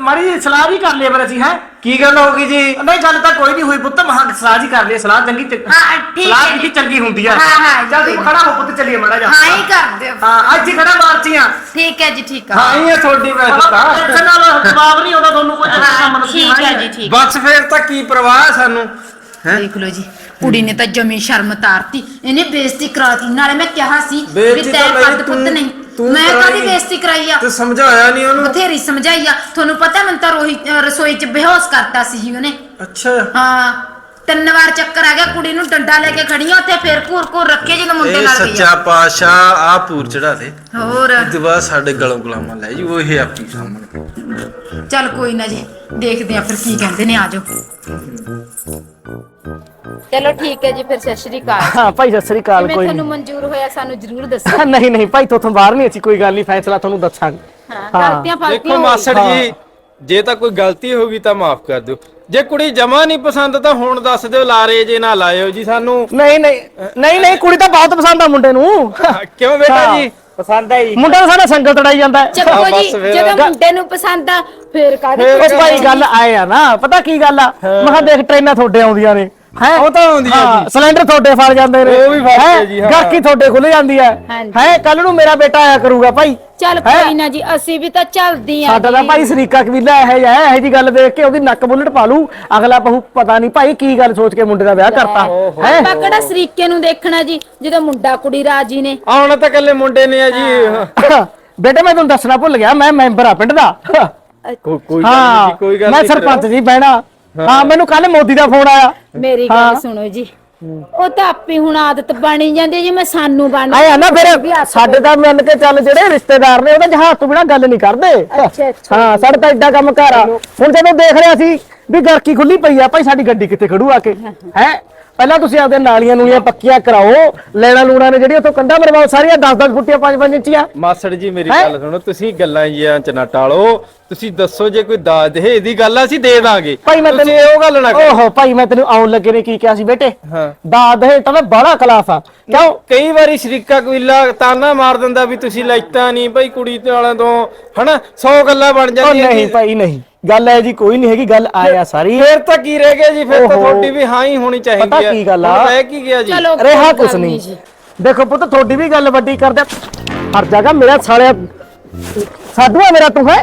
ਮੜੀ ਸਲਾਹ ਵੀ ਕਰ ਲਿਆ ਪਰ ਅਸੀਂ ਹੈ? ਕੀ ਗੱਲ ਹੋ ਗਈ ਜੀ? ਨਹੀਂ ਗੱਲ ਤਾਂ ਕੋਈ ਨਹੀਂ ਹੋਈ ਪੁੱਤ ਮਹਾ ਸਲਾਹ ਜੀ ਕਰ ਲਈ ਸਲਾਹ ਚੰਗੀ ਤੇ ਹਾਂ, ਠੀਕ ਸਲਾਹ ਹੈ। ਚੰਗੀ ਹੁੰਦੀ ਆ। ਹਾਂ, ਹਾਂ, ਚੱਲ ਤੂੰ ਖੜਾ ਹੋ ਪੁੱਤ ਚੱਲੀਏ ਮੜਾ ਜਾ ਹਾਂ ਹੀ ਕਰ ਦਿਓ। ਹਾਂ ਅੱਜ ਹੀ ਖੜਾ ਮਾਰਚੀਆਂ ਠੀਕ ਹੈ ਜੀ ਠੀਕ ਹਾਂ ਹੈ ਇਹ ਤੁਹਾਡੀ ਵੈਸੇ ਤਾਂ। ਟੈਨਸ਼ਨ ਨਾਲ ਜਵਾਬ ਨਹੀਂ ਆਉਂਦਾ ਤੁਹਾਨੂੰ ਕੋਈ ਐਸਾ ਕੰਮ ਨਹੀਂ ਠੀਕ ਹੈ ਜੀ। ਠੀਕ। ਬਸ ਫੇਰ ਤਾਂ ਕੀ ਪਰਵਾਹ ਹੈ ਸਾਨੂੰ ਦੇਖ ਲਓ ਜੀ। ਕੁੜੀ ਨੇ ਤਾਂ ਜਮੀ ਸ਼ਰਮ ਤਾਰਤੀ। ਇਹਨੇ ਬੇਇੱਜ਼ਤੀ ਕਰਾਤੀ। ਨਾਲੇ ਮੈਂ ਕਿਹਾ ਸੀ ਵੀ ਬੇਇੱਜ਼ਤੀ ਤੈ ਤਾਂ ਮੇਰੀ ਪੱਦ ਪੁੱਤ ਤੂੰ- ਨਹੀਂ। ਤੂੰ ਮੈਂ ਕਰਾਈ। ਕਾਹਦੀ ਬੇਇੱਜ਼ਤੀ ਕਰਾਈ ਆ? ਤੂੰ ਸਮਝਾਇਆ ਨਹੀਂ ਉਹਨੂੰ? ਬਥੇਰੀ ਸਮਝਾਈ ਆ। ਤੁਹਾਨੂੰ ਪਤਾ ਮੈਂ ਤਾਂ ਰੋਹੀ ਰਸੋਈ 'ਚ ਬੇਹੋਸ਼ ਕਰਤਾ ਸੀ ਜੀ ਉਹਨੇ। ਅੱਛਾ। ਹਾਂ। ਤਿੰਨ ਵਾਰ ਚੱਕਰ ਆ ਗਿਆ ਕੁੜੀ ਨੂੰ ਡੰਡਾ ਲੈ ਕੇ ਖੜੀ ਆ ਉੱਥੇ ਫੇਰ ਘੂਰ ਘੂਰ ਰੱਖੇ ਜਦੋਂ ਮੁੰਡੇ ਇਹ ਨਾਲ ਗਈ ਸੱਚਾ ਪਾਸ਼ਾ ਆ ਪੂਰ ਚੜਾ ਦੇ। ਹੋਰ। ਤੇ ਬਾਅਦ ਸਾਡੇ ਗਲੋਂ ਗੁਲਾਮਾਂ ਲੈ ਜੀ ਉਹ ਇਹ ਆਪੀ ਸਾਹਮਣੇ। ਚੱਲ ਕੋਈ ਨਾ ਜੀ ਦੇਖਦੇ ਆ ਫਿਰ ਕੀ ਕਹਿੰਦੇ ਨੇ ਆਜੋ ਚਲੋ ਠੀਕ ਹੈ ਜੀ ਫਿਰ ਸਤਿ ਸ਼੍ਰੀ ਅਕਾਲ। ਹਾਂ ਭਾਈ ਸਤਿ ਸ੍ਰੀ ਅਕਾਲ ਜਿਵੇਂ ਕੋਈ ਤੁਹਾਨੂੰ ਮਨਜ਼ੂਰ ਹੋਇਆ ਸਾਨੂੰ ਜ਼ਰੂਰ ਦੱਸੋ। ਨਹੀਂ ਨਹੀਂ ਭਾਈ ਤੋਂ ਬਾਹਰ ਨਹੀਂ ਅਸੀਂ ਕੋਈ ਗੱਲ ਨਹੀਂ ਫੈਸਲਾ ਤੁਹਾਨੂੰ ਦੱਸਾਂਗੇ। ਹਾਂ ਹਾਂ। ਗਲਤੀਆਂ ਫਲਤੀਆਂ ਦੇਖੋ ਮਾਸੜ ਜੀ ਜੇ ਤਾਂ ਕੋਈ ਗਲਤੀ ਹੋ ਗਈ ਤਾਂ ਮਾਫ ਕਰ ਦਿਓ। ਜੇ ਕੁੜੀ ਜਮਾ ਨਹੀਂ ਪਸੰਦ ਤਾਂ ਹੁਣ ਦੱਸ ਦਿਓ ਲਾਰੇ ਜੇ ਨਾ ਲਾਇਓ ਜੀ ਸਾਨੂੰ। ਨਹੀਂ ਨਹੀਂ ਨਹੀਂ ਨਹੀਂ ਕੁੜੀ ਤਾਂ ਬਹੁਤ ਪਸੰਦ ਆ ਮੁੰਡੇ ਨੂੰ। ਕਿਉਂ ਬੇਟਾ। ਜੀ? ਪਸੰਦ ਹੈ ਜੀ। ਮੁੰਡਾ ਤਾਂ ਸਾਡਾ ਸੰਗਲ ਤੜਾਈ ਜਾਂਦਾ ਹੈ। ਚੱਕੋ ਹਾਂ, ਜੀ ਬਸ ਫਿਰ। ਜਦੋਂ ਮੁੰਡੇ ਨੂੰ ਪਸੰਦ ਆ ਫਿਰ ਕਾਹਦੀ ਉਹ ਭਾਈ ਗੱਲ ਆਏ ਆ ਨਾ ਪਤਾ ਕੀ ਗੱਲ ਆ? ਮੈਂ ਕਿਹਾ ਦੇਖ ਟ੍ਰੇਨਾਂ ਤੁਹਾਡੇ ਆਉਂਦੀਆਂ ਨੇ। ਹੈ? ਉਹ ਤਾਂ ਆਉਂਦੀਆਂ ਜੀ। ਸਿਲੰਡਰ ਤੁਹਾਡੇ ਫੜ ਜਾਂਦੇ ਨੇ। ਉਹ ਵੀ ਫੜ ਹੈਂ? ਕੇ ਜੀ, ਹਾਂ। ਗਾਕੀ ਤੁਹਾਡੇ ਖੁੱਲ ਜਾਂਦੀ ਹੈ। ਹਾਂਜੀ। ਹੈ? ਕੱਲ ਨੂੰ ਮੇਰਾ ਬੇਟਾ ਆਇਆ ਕਰੂਗਾ ਭਾਈ। ਚੱਲ ਹੈਂ? ਕੋਈ ਨਾ ਜੀ ਅਸੀਂ ਵੀ ਤਾਂ ਚੱਲਦੀ ਆ ਸਾਡਾ ਤਾਂ ਭਾਈ ਸਰੀਕਾ ਕਬੀਲਾ ਇਹ ਜਿਹਾ ਹੈ ਇਹ ਜੀ ਗੱਲ ਦੇਖ ਕੇ ਉਹਦੀ ਨੱਕ ਬੁੱਲਟ ਪਾ ਲੂ ਅਗਲਾ ਬਹੂ ਪਤਾ ਨਹੀਂ ਭਾਈ ਕੀ ਗੱਲ ਸੋਚ ਕੇ ਮੁੰਡੇ ਦਾ ਵਿਆਹ ਕਰਤਾ। ਹੈ? ਆਪਾਂ ਕਿਹੜਾ ਸਰੀਕੇ ਨੂੰ ਦੇਖਣਾ ਜੀ ਜਦੋਂ ਮੁੰਡਾ ਕੁੜੀ ਰਾਜੀ ਨੇ। ਆਉਣਾ ਤਾਂ ਇਕੱਲੇ ਮੁੰਡੇ ਨੇ ਆ ਜੀ। ਬੇਟੇ ਮੈਂ ਤੁਹਾਨੂੰ ਦੱਸਣਾ ਭੁੱਲ ਗਿਆ ਮੈਂ ਮੈਂਬਰ ਆ ਪਿੰਡ ਦਾ। ਕੋ- ਕੋਈ ਗੱਲ ਨਹੀਂ ਹਾਂ ਜੀ ਕੋਈ ਗੱਲ ਮੈਂ ਨਹੀਂ ਸਰਪੰਚ ਜੀ ਬਹਿਣਾ। ਹਾਂ। ਮੈਨੂੰ ਕੱਲ ਮੋਦੀ ਦਾ ਫੋਨ ਆਇਆ। ਮੇਰੀ ਗੱਲ ਸੁਣੋ ਜੀ। ਉਹ ਤਾਂ ਆਪੇ ਹੁਣ ਆਦਤ ਬਣੀ ਜਾਂਦੀ ਹੈ, ਜਿਵੇਂ ਸਾਨੂੰ ਬਣ ਆਇਆ ਨਾ ਫਿਰ ਸਾਡੇ ਤਾਂ ਮੰਨ ਕੇ ਚੱਲ ਜਿਹੜੇ ਰਿਸ਼ਤੇਦਾਰ ਨੇ ਉਹਦਾ ਜਹਾਜ਼ ਤੋਂ ਬਿਨਾ ਗੱਲ ਨਹੀਂ ਕਰਦੇ। ਹਾਂ ਸਾਡੇ ਤਾਂ ਐਡਾ ਕੰਮ ਘਰ ਆ। ਹੁਣ ਜਦੋਂ ਦੇਖ ਰਿਹਾ ਸੀ ਵੀ ਗਰਕੀ ਖੁੱਲੀ ਪਈ ਆ ਭਾਈ ਸਾਡੀ ਗੱਡੀ ਕਿੱਥੇ ਖੜੂ ਆ ਕੇ? ਹੈ? ਪਹਿਲਾਂ ਤੁਸੀਂ ਆਪਦੇ ਨਾਲੀਆਂ ਨੂਲੀਆਂ ਪੱਕੀਆਂ ਕਰਾਓ ਲੈਣਾ ਲੂਣਾ ਨੇ ਜਿਹੜੀ ਉੱਥੋਂ ਕੰਧਾਂ ਮਰਵਾਓ ਸਾਰੀਆਂ 10-10 ਫੁੱਟੀਆਂ 5-5 ਇੰਚੀਆਂ। ਮਾਸੜ ਜੀ ਮੇਰੀ ਹੈਂ? ਗੱਲ ਸੁਣੋ ਤੁਸੀਂ ਗੱਲਾਂ ਜੀਆਂ ਚ ਨਾ ਟਾਲੋ। ਤੁਸੀਂ ਦੱਸੋ ਜੇ ਕੋਈ ਦਾਜ ਦੇ ਇਹਦੀ ਗੱਲ ਆ, ਅਸੀਂ ਦੇ ਦਾਂਗੇ। ਭਾਈ ਮੈਂ ਤੁਸੀਂ ਤੈਨੂੰ ਉਹ ਗੱਲ ਨਾ ਕਰੋ। ਓਹੋ ਭਾਈ ਮੈਂ ਤੈਨੂੰ ਆਉਣ ਲੱਗੇ ਨੇ ਕੀ ਕਿਹਾ ਸੀ ਬੇਟੇ? ਹਾਂ। ਦਾਦ ਹੈ ਤਾਂ ਮੈਂ ਬੜਾ ਖਲਾਫ ਆ ਕਿਉਂ? ਕਈ ਵਾਰੀ ਸ਼ਰੀਕਾ ਕਬੀਲਾ ਤਾਨਾ ਮਾਰ ਦਿੰਦਾ ਵੀ ਤੁਸੀਂ ਲੈਤਾ ਨਹੀਂ ਭਾਈ ਕੁੜੀ ਤੇ ਵਾਲਿਆਂ ਤੋਂ ਹਨਾ? 100 ਗੱਲਾਂ ਬਣ ਉਹ ਜਾਂਦੀਆਂ ਨਹੀਂ। ਭਾਈ ਨਹੀਂ। ਗੱਲ ਹੈ ਜੀ ਕੋਈ ਨਹੀਂ ਹੈਗੀ ਗੱਲ ਆਇਆ ਸਾਰੀ। ਫੇਰ ਤਾਂ ਕੀ ਰਹਿ ਗਿਆ ਜੀ ਫਿਰ ਤਾਂ ਓਹੋ। ਤੁਹਾਡੀ ਵੀ ਹਾਂ ਹੀ ਹੋਣੀ ਚਾਹੀਦੀ ਪਤਾ ਹੈ। ਕੀ ਗੱਲ ਆ? ਹੁਣ ਰਹਿ ਕੀ ਗਿਆ ਜੀ? ਚਲੋ ਰਿਹਾ ਕੁਛ ਨਹੀਂ। ਜੀ। ਦੇਖੋ ਪੁੱਤ ਤੁਹਾਡੀ ਵੀ ਗੱਲ ਵੱਡੀ ਕਰਦੇ ਹਰ ਜਗ੍ਹਾ ਮੇਰਾ ਸਾਲਿਆ ਸਾਡੂ ਆ ਮੇਰਾ ਤੂੰ ਹੈ?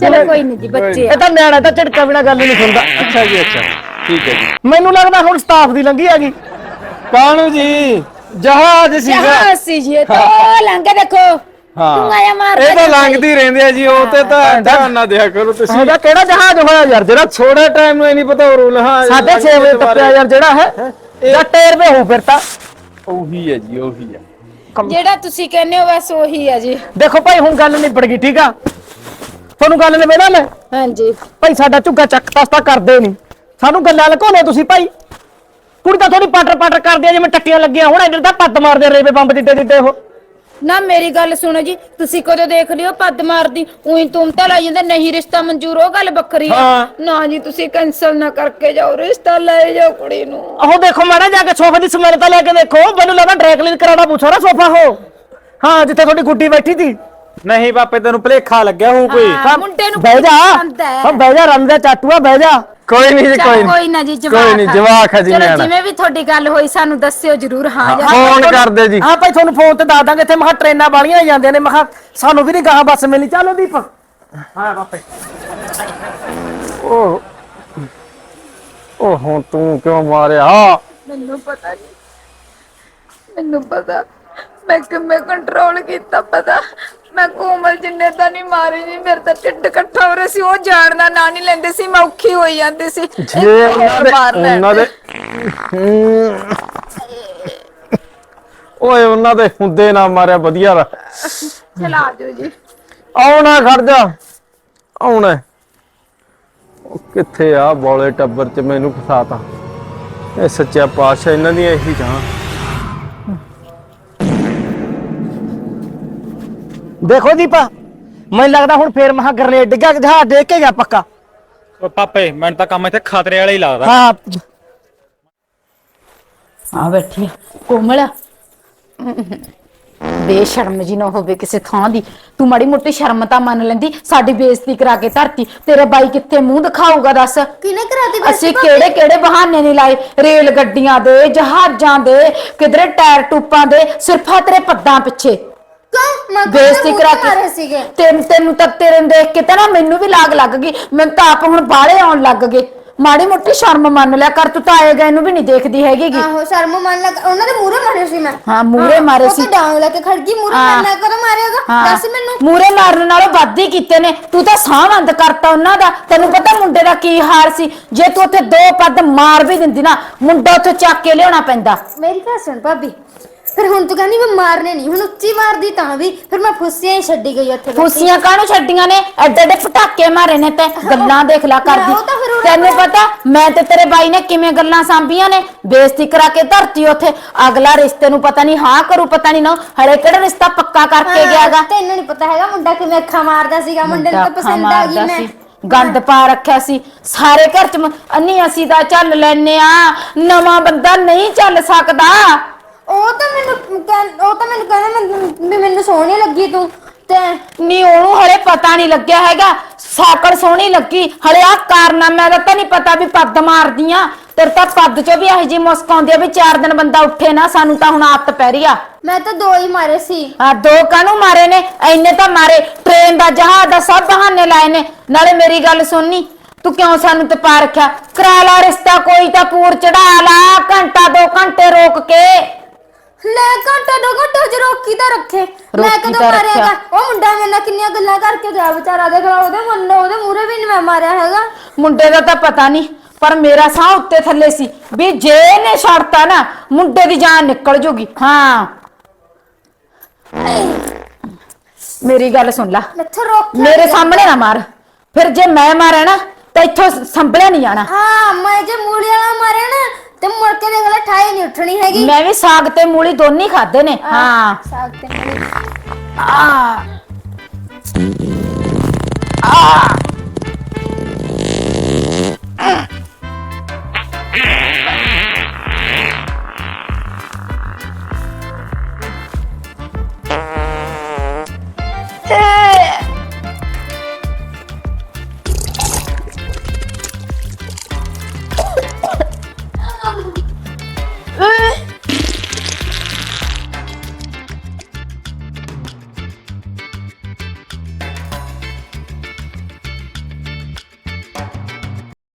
ਚਲੋ ਕੋਈ ਨਹੀਂ ਜੀ ਬੱਚੇ ਆ ਇਹ ਤਾਂ ਨਿਆਣਾ ਤਾਂ ਝਟਕਾ ਬਿਨਾ ਗੱਲ ਨਹੀਂ ਸੁਣਦਾ। ਅੱਛਾ ਜੀ ਅੱਛਾ। ਠੀਕ ਹੈ ਜੀ। ਮੈਨੂੰ ਲੱਗਦਾ ਹੁਣ ਸਟਾਫ ਦੀ ਲੰਗੀ ਹੈਗੀ। ਕਾਣੂ ਜੀ ਜਹਾਜ਼ ਸੀਗਾ। ਜਹਾਂ ਸੀ ਜੀ ਇਹ ਤਾਂ ਲੰਘੇ ਦੇਖੋ। ਤੂੰ ਆਇਆ ਮਾਰ ਇਹ ਤਾਂ ਲੰਘਦੀ ਰਹਿੰਦੇ ਆ ਜੀ ਉਹ ਤੇ ਤਾਂ ਧਿਆਨ ਨਾ ਦਿਆ ਕਰੋ ਤੁਸੀਂ। ਇਹਦਾ ਕਿਹੜਾ ਜਹਾਜ਼ ਹੋਇਆ ਯਾਰ? ਜਿਹੜਾ ਥੋੜਾ ਟਾਈਮ ਨੂੰ ਇਹ ਨਹੀਂ ਪਤਾ ਰੂਲ ਹਾਂ ਸਾਢੇ 6 ਵਜੇ ਟੱਪਿਆ ਯਾਰ ਜਿਹੜਾ ਹੈ ਜਾਂ ਟੇਰ ਵੇ ਹੋ ਫਿਰ ਤਾਂ। ਉਹੀ ਹੈ ਜੀ ਉਹੀ ਹੈ। ਜਿਹੜਾ ਤੁਸੀਂ ਕਹਿੰਦੇ ਹੋ ਬਸ ਉਹੀ ਆ ਜੀ। ਦੇਖੋ ਭਾਈ ਹੁਣ ਗੱਲ ਨਿਬੜ ਗਈ ਠੀਕ ਆ? ਤੁਹਾਨੂੰ ਗੱਲ ਨਿਬੇੜਾ ਮੈਂ? ਹਾਂਜੀ। ਭਾਈ ਸਾਡਾ ਝੁੱਗਾ ਚੱਕ ਤਸਤਾ ਕਰਦੇ ਨਹੀਂ। ਸਾਨੂੰ ਗੱਲਾਂ ਲਗਾਉਣੇ ਤੁਸੀਂ ਭਾਈ। ਕੁੜੀ ਤਾਂ ਥੋੜੀ ਪਾਟਰ ਪਾਟਰ ਕਰਦੇ ਆ ਜਿਵੇਂ ਟੱਟੀਆਂ ਲੱਗੀਆਂ ਹੁਣ ਇੱਧਰ ਤਾਂ ਪੱਤ ਮਾਰਦੇ ਰੇਵੇ ਬੰਬ ਜਿੱਡੇ ਜਿੱਡੇ ਉਹ। ਨਾ ਮੇਰੀ ਗੱਲ ਸੁਣੋ ਜੀ ਤੁਸੀਂ ਕਦੋਂ ਦੇਖ ਲਿਓ ਪੱਦ ਮਾਰਦੀ ਉਹੀ ਤੁਮ ਤਾਂ ਲਾਈ ਜਾਂਦੇ ਨਹੀਂ ਰਿਸ਼ਤਾ ਮਨਜ਼ੂਰ ਉਹ ਗੱਲ ਵੱਖਰੀ ਆ। ਹਾਂ। ਨਾ ਜੀ ਤੁਸੀਂ ਕੈਨਸਲ ਨਾ ਕਰਕੇ ਜਾਓ ਰਿਸ਼ਤਾ ਲੈ ਜਾਓ ਕੁੜੀ ਨੂੰ। ਉਹ ਦੇਖੋ ਮਾੜਾ ਜਾ ਕੇ ਸੋਫੇ ਦੀ ਸਮੈਲ ਤਾਂ ਲੈ ਕੇ ਦੇਖੋ ਮੈਨੂੰ ਲੱਗਾ ਡਰਾਈ ਕਲੀਨ ਕਰਾਉਣਾ ਪੁੱਛੋ ਨਾ ਸੋਫਾ ਹੋ ਹਾਂ ਜਿੱਥੇ ਤੁਹਾਡੀ ਗੁੱਡੀ ਬੈਠੀ ਸੀ। ਨਹੀਂ ਪਾਪੇ ਤੈਨੂੰ ਭਲੇਖਾ ਲੱਗਿਆ ਹੋਊ ਕੋਈ। ਹਾਂ, ਮੁੰਡੇ ਨੂੰ ਬਹਿ ਜਾ। ਪਸੰਦ ਹੈ। ਹਾਂ ਬਹਿ ਜਾ ਰੰਗ ਦਾ ਚਾਟੂਆ ਬਹਿ ਜਾ। ਕੋਈ ਨਹੀਂ ਜੀ ਚੱਲ ਕੋਈ ਕੋਈ ਨਹੀਂ ਨਾ ਜੀ ਜਵਾਕ ਕੋਈ ਨਹੀਂ ਜਵਾਕ ਹੈ ਜੀ ਚਲੋ ਨਿਆਣਾ ਜਿਵੇਂ ਵੀ ਤੁਹਾਡੀ ਗੱਲ ਹੋਈ ਸਾਨੂੰ ਦੱਸਿਓ ਜਰੂਰ ਹਾਂ ਜਾਂ ਫੋਨ ਕਰਦੇ ਜੀ। ਹਾਂ ਭਾਈ ਤੁਹਾਨੂੰ ਫੋਨ ਤੇ ਦੱਸ ਦਾਂਗੇ ਇੱਥੇ ਮਹਾ ਟ੍ਰੇਨਾਂ ਵਾਲੀਆਂ ਜਾਂਦੀਆਂ ਨੇ ਮਹਾ ਸਾਨੂੰ ਵੀ ਨਹੀਂ ਗਾਹਾਂ ਬੱਸ ਮਿਲਣੀ। ਚਲੋ ਦੀਪ ਹਾਂ ਬਾਪੇ। ਉਹ ਉਹ ਹੁਣ ਤੂੰ ਕਿਉਂ ਮਾਰਿਆ? ਮੈਨੂੰ ਪਤਾ ਨਹੀਂ ਮੈਨੂੰ ਪਤਾ। ਮੈਂ ਕਿਵੇਂ ਕੰਟਰੋਲ ਕੀਤਾ ਪਤਾ। ਮੈਂ ਕੋਮਲ ਜਿੰਨੇ ਤਾਂ ਨਹੀਂ ਮਾਰੀ ਜੀ ਮੇਰੇ ਤਾਂ ਢਿੱਡ ਇਕੱਠਾ ਹੋ ਰਿਹਾ ਸੀ ਉਹ ਜਾਣ ਦਾ ਨਾਂ ਨਹੀਂ ਲੈਂਦੇ ਸੀ ਮੈਂ ਔਖੀ ਹੋਈ ਜਾਂਦੀ ਸੀ। ਜੇ ਉਹਨਾਂ ਦੇ ਉਹਨਾਂ ਦੇ। ਓਏ ਉਹਨਾਂ ਦੇ ਹੁੰਦੇ ਨਾ ਮਾਰਿਆ ਵਧੀਆ ਰ ਚਲਾ ਦਿਓ ਜੀ। ਆਉਣਾ ਖੜ ਜਾ। ਆਉਣਾ। ਉਹ ਕਿੱਥੇ ਆ ਬੋਲੇ ਟੱਬਰ ਚ ਮੈਨੂੰ ਫਸਾਤਾ। ਇਹ ਸੱਚਾ ਪਾਤਸ਼ਾਹ ਇਹਨਾਂ ਦੀਆਂ ਇਹੀ ਜਾਨ। ਦੇਖੋ ਦੀਪਾ ਮੈਨੂੰ ਲੱਗਦਾ ਹੁਣ ਫੇਰ ਮਹਾ ਗ੍ਰਨੇਡ ਡਿੱਗਾ ਜਹਾਜ਼ ਦੇਖ ਕੇ ਗਿਆ ਪੱਕਾ। ਓ ਪਾਪੇ ਮੈਨੂੰ ਤਾਂ ਕੰਮ ਇੱਥੇ ਖਤਰੇ ਵਾਲਾ ਹੀ ਲੱਗਦਾ। ਹਾਂ ਆ ਬੈਠੀ ਆ, ਕੋਮਲ। ਬੇਸ਼ਰਮ ਜੀ ਨਾ ਹੋਵੇ ਕਿਸੇ ਥਾਂ ਦੀ। ਤੂੰ ਮਾੜੀ ਮੋਟੀ ਸ਼ਰਮ ਤਾਂ ਮੰਨ ਲੈਂਦੀ ਸਾਡੀ ਬੇਇੱਜ਼ਤੀ ਕਰਾ ਕੇ ਧਰਤੀ। ਤੇਰਾ ਬਾਈ ਕਿੱਥੇ ਮੂੰਹ ਦਿਖਾਊਗਾ ਦੱਸ? ਕਿਨੇ ਕਰਾਤੀ ਅਸੀਂ ਕਿਹੜੇ ਕਿਹੜੇ ਬਹਾਨੇ ਨਹੀਂ ਲਾਏ? ਰੇਲ ਗੱਡੀਆਂ ਦੇ ਜਹਾਜ਼ਾਂ ਦੇ ਕਿਧਰੇ ਟਾਇਰ ਟੂਪਾਂ ਦੇ ਸਿਰਫਾ ਤੇਰੇ ਪੱਦਾਂ ਪਿੱਛੇ। ਕਿਉਂ? ਮੈਂ ਬੇਇੱਜ਼ਤੀ ਕਰਾ ਕੇ ਤੈਨੂੰ ਤੈਨੂੰ ਤਾਂ ਤੇਰੇ ਨੂੰ ਦੇਖ ਕੇ ਤਾਂ ਨਾ ਮੈਨੂੰ ਵੀ ਲਾਗ ਲੱਗ ਗਈ। ਮੈਨੂੰ ਤਾਂ ਆਪ ਹੁਣ ਬਾਹਲੇ ਆਉਣ ਲੱਗ ਗਏ। ਮਾੜੀ ਮੋਟੀ ਸ਼ਰਮ ਮੰਨ ਲਿਆ ਕਰ ਤੂੰ ਤਾਂ ਆਏ ਗਏ ਨੂੰ ਵੀ ਨਹੀਂ ਦੇਖਦੀ ਹੈਗੀ ਗੀ। ਆਹੋ ਸ਼ਰਮ ਮੰਨ ਲੱਗ ਉਹਨਾਂ ਦੇ ਮੂਹਰੇ ਮਾਰੇ ਸੀ ਮੈਂ। ਹਾਂ ਮੂਰੇ ਮਾਰੇ ਉਹ ਸੀ। ਤਾਂ ਡਾਂਗ ਲੈ ਕੇ ਖੜ ਗਈ ਮੂਹਰੇ ਹਾਂ। ਮੈਂ ਕਦੋਂ ਮਾਰਿਆਗਾ ਦੱਸ ਮੈਨੂੰ। ਮੂਰੇ ਮਾਰਨ ਨਾਲੋਂ ਵੱਧ ਹੀ ਕੀਤੇ ਨੇ। ਤੂੰ ਤਾਂ ਸਾਹ ਬੰਦ ਕਰਤਾ ਉਹਨਾਂ ਦਾ। ਤੈਨੂੰ ਪਤਾ ਮੁੰਡੇ ਦਾ ਕੀ ਹਾਲ ਸੀ? ਜੇ ਤੂੰ ਉੱਥੇ ਦੋ ਪੱਦ ਮਾਰ ਵੀ ਦਿੰਦੀ ਨਾ ਮੁੰਡਾ ਉੱਥੇ ਚੱਕ ਕੇ ਲਿਆਉਣਾ ਪੈਂਦਾ। ਮੇਰੀ ਗੱਲ ਸੁਣ ਭਾਬੀ। ਫਿਰ ਹੁਣ ਤੂੰ ਕਹਿੰਦੀ ਮੈਂ ਮਾਰਨੇ ਨਹੀਂ ਹੁਣ ਉੱਚੀ ਮਾਰਦੀ ਤਾਂ ਵੀ ਫਿਰ ਮੈਂ ਫੁੱਸੀਆਂ ਹੀ ਛੱਡੀ ਗਈ ਉੱਥੇ ਬੈਠੀ। ਫੂਸੀਆਂ ਕਾਹਨੂੰ ਛੱਡੀਆਂ ਨੇ? ਐਡੇ ਐਡੇ ਪਟਾਕੇ ਮਾਰੇ ਨੇ ਤੇ ਗੱਲਾਂ ਦੇਖ ਲਾ ਕਰਦੀ ਉਹ ਤਾਂ ਫਿਰ ਉਹਨੇ ਤੈਨੂੰ ਪਤਾ ਮੈਂ ਤੇ ਤੇਰੇ ਬਾਈ ਨੇ ਕਿਵੇਂ ਗੱਲਾਂ ਸਾਂਭੀਆਂ ਨੇ? ਬੇਇੱਜ਼ਤੀ ਕਰਾ ਕੇ ਧਰਤੀ ਉੱਥੇ। ਅਗਲਾ ਰਿਸ਼ਤੇ ਨੂੰ ਪਤਾ ਨਹੀਂ ਹਾਂ ਕਰੂ ਪਤਾ ਨਹੀਂ ਨਾ ਹਲੇ ਕਿਹੜਾ ਰਿਸ਼ਤਾ ਪੱਕਾ ਕਰਕੇ ਹਾਂ, ਗਿਆਗਾ? ਤੈਨੂੰ ਨਹੀਂ ਪਤਾ ਹੈਗਾ ਮੁੰਡਾ ਕਿਵੇਂ ਅੱਖਾਂ ਮਾਰਦਾ ਸੀਗਾ ਮੁੰਡੇ ਨੂੰ ਤਾਂ ਪਸੰਦ ਆ ਗਈ ਮੈਂ। ਗੰਦ ਪਾ ਰੱਖਿਆ ਸੀ। ਸਾਰੇ ਘਰ ਚ ਮ- ਅੰਨੀ ਅਸੀਂ ਦਾ ਚੱਲ ਲੈਨੇ ਆ ਨਵਾਂ ਬੰਦਾ ਨਹੀਂ ਚੱਲ ਸਕਦਾ। ਉਹ ਤਾਂ ਮੈਨੂੰ ਕਹਿੰ- ਉਹ ਤਾਂ ਮੈਨੂੰ ਕਹਿੰਦਾ ਮੈਂ- ਵੀ ਮੈਨੂੰ ਸੋਹਣੀ ਲੱਗੀ ਤੂੰ ਤੇ ਨੀ ਉਹਨੂੰ ਹਲੇ ਪਤਾ ਨਹੀਂ ਲੱਗਿਆ ਹੈਗਾ। ਸਾਕੜ ਸੋਹਣੀ ਲੱਗੀ। ਹਲੇ ਆ ਕਾਰਨਾਮਿਆਂ ਦਾ ਤਾਂ ਨਹੀਂ ਪਤਾ ਵੀ ਪੱਦ ਮਾਰਦੀਆਂ। ਤੇਰੇ ਤਾਂ ਪੱਦ ਚੋਂ ਵੀ ਇਹੋ ਜੀ ਮੁਸਕ ਆਉਂਦੀ ਆ ਵੀ ਚਾਰ ਦਿਨ ਬੰਦਾ ਉੱਠੇ ਨਾ ਸਾਨੂੰ ਤਾਂ ਹੁਣ ਆਦਤ ਪੈ ਰਹੀ ਆ। ਮੈਂ ਤਾਂ ਦੋ ਹੀ ਮਾਰੇ ਸੀ। ਆ ਦੋ ਕਾਨੂੰ ਮਾਰੇ ਨੇ? ਐਨੇ ਤਾਂ ਮਾਰੇ। ਟ੍ਰੇਨ ਦਾ ਜਹਾਜ਼ ਦਾ ਸਭ ਬਹਾਨੇ ਲਾਏ ਨੇ। ਨਾਲੇ ਮੇਰੀ ਗੱਲ ਸੁਣਨੀ ਤੂੰ ਕਿਉਂ ਸਾਨੂੰ ਤੇ ਪਾ ਰੱਖਿਆ? ਕਰਾ ਲਾ ਰਿਸ਼ਤਾ ਕੋਈ ਤਾਂ ਪੂਰ ਚੜਾ ਲਾ। ਘੰਟਾ ਦੋ ਘੰਟੇ ਰੋਕ ਕੇ। ਲੈ ਘੰਟਾ ਦੋ ਘੰਟੇ ਚ ਰੋਕੀ ਤਾਂ ਰੱਖੇ। ਮੈਂ ਰੋਕੀ ਕਦੋਂ ਤਾਂ ਮਾਰਿਆਗਾ। ਉਹ ਮੁੰਡਾ ਮੇਰੇ ਨਾਲ ਕਿੰਨੀਆਂ ਗੱਲਾਂ ਕਰਕੇ ਗਿਆ ਵਿਚਾਰਾ। ਦੇਖ ਲਾ ਉਹਦੇ ਮੁੰਡੇ ਉਹਦੇ ਮੂਹਰੇ ਵੀ ਨਹੀਂ ਮੈਂ ਮਾਰਿਆ ਹੈਗਾ। ਮੁੰਡੇ ਦਾ ਤਾਂ ਪਤਾ ਨਹੀਂ ਪਰ ਮੇਰਾ ਸਾਹ ਉੱਤੇ ਥੱਲੇ ਸੀ। ਵੀ ਜੇ ਨੇ ਛੱਡਤਾ ਨਾ ਮੁੰਡੇ ਦੀ ਜਾਨ ਨਿਕਲ ਜੂਗੀ। ਹਾਂ। ਮੇਰੀ ਗੱਲ ਸੁਣ ਲੈ। ਮੈਥੋਂ ਰੋਕ ਮੇਰੇ ਸਾਹਮਣੇ ਨਾ ਮਾਰ। ਫਿਰ ਜੇ ਮੈਂ ਮਾਰਾਂ ਨਾ ਤਾਂ ਇੱਥੋਂ ਸੰਭਲਿਆ ਨਹੀਂ ਜਾਣਾ। ਹਾਂ ਮੈਂ ਜੇ ਮੂਲੀ ਵਾਲਾ ਮਾਰਿਆ ਨਾ ਤੇ ਮੁੜ ਕੇ ਦੇਖ ਲੈ ਠਾਈ ਨਹੀਂ ਉੱਠਣੀ ਹੈਗੀ। ਮੈਂ ਵੀ ਸਾਗ ਤੇ ਮੂਲੀ ਦੋਨੇ ਖਾਦੇ ਨੇ ਹਾਂ। ਸਾਗ ਤੇ ਮੂਲੀ। ਆ। ਆ।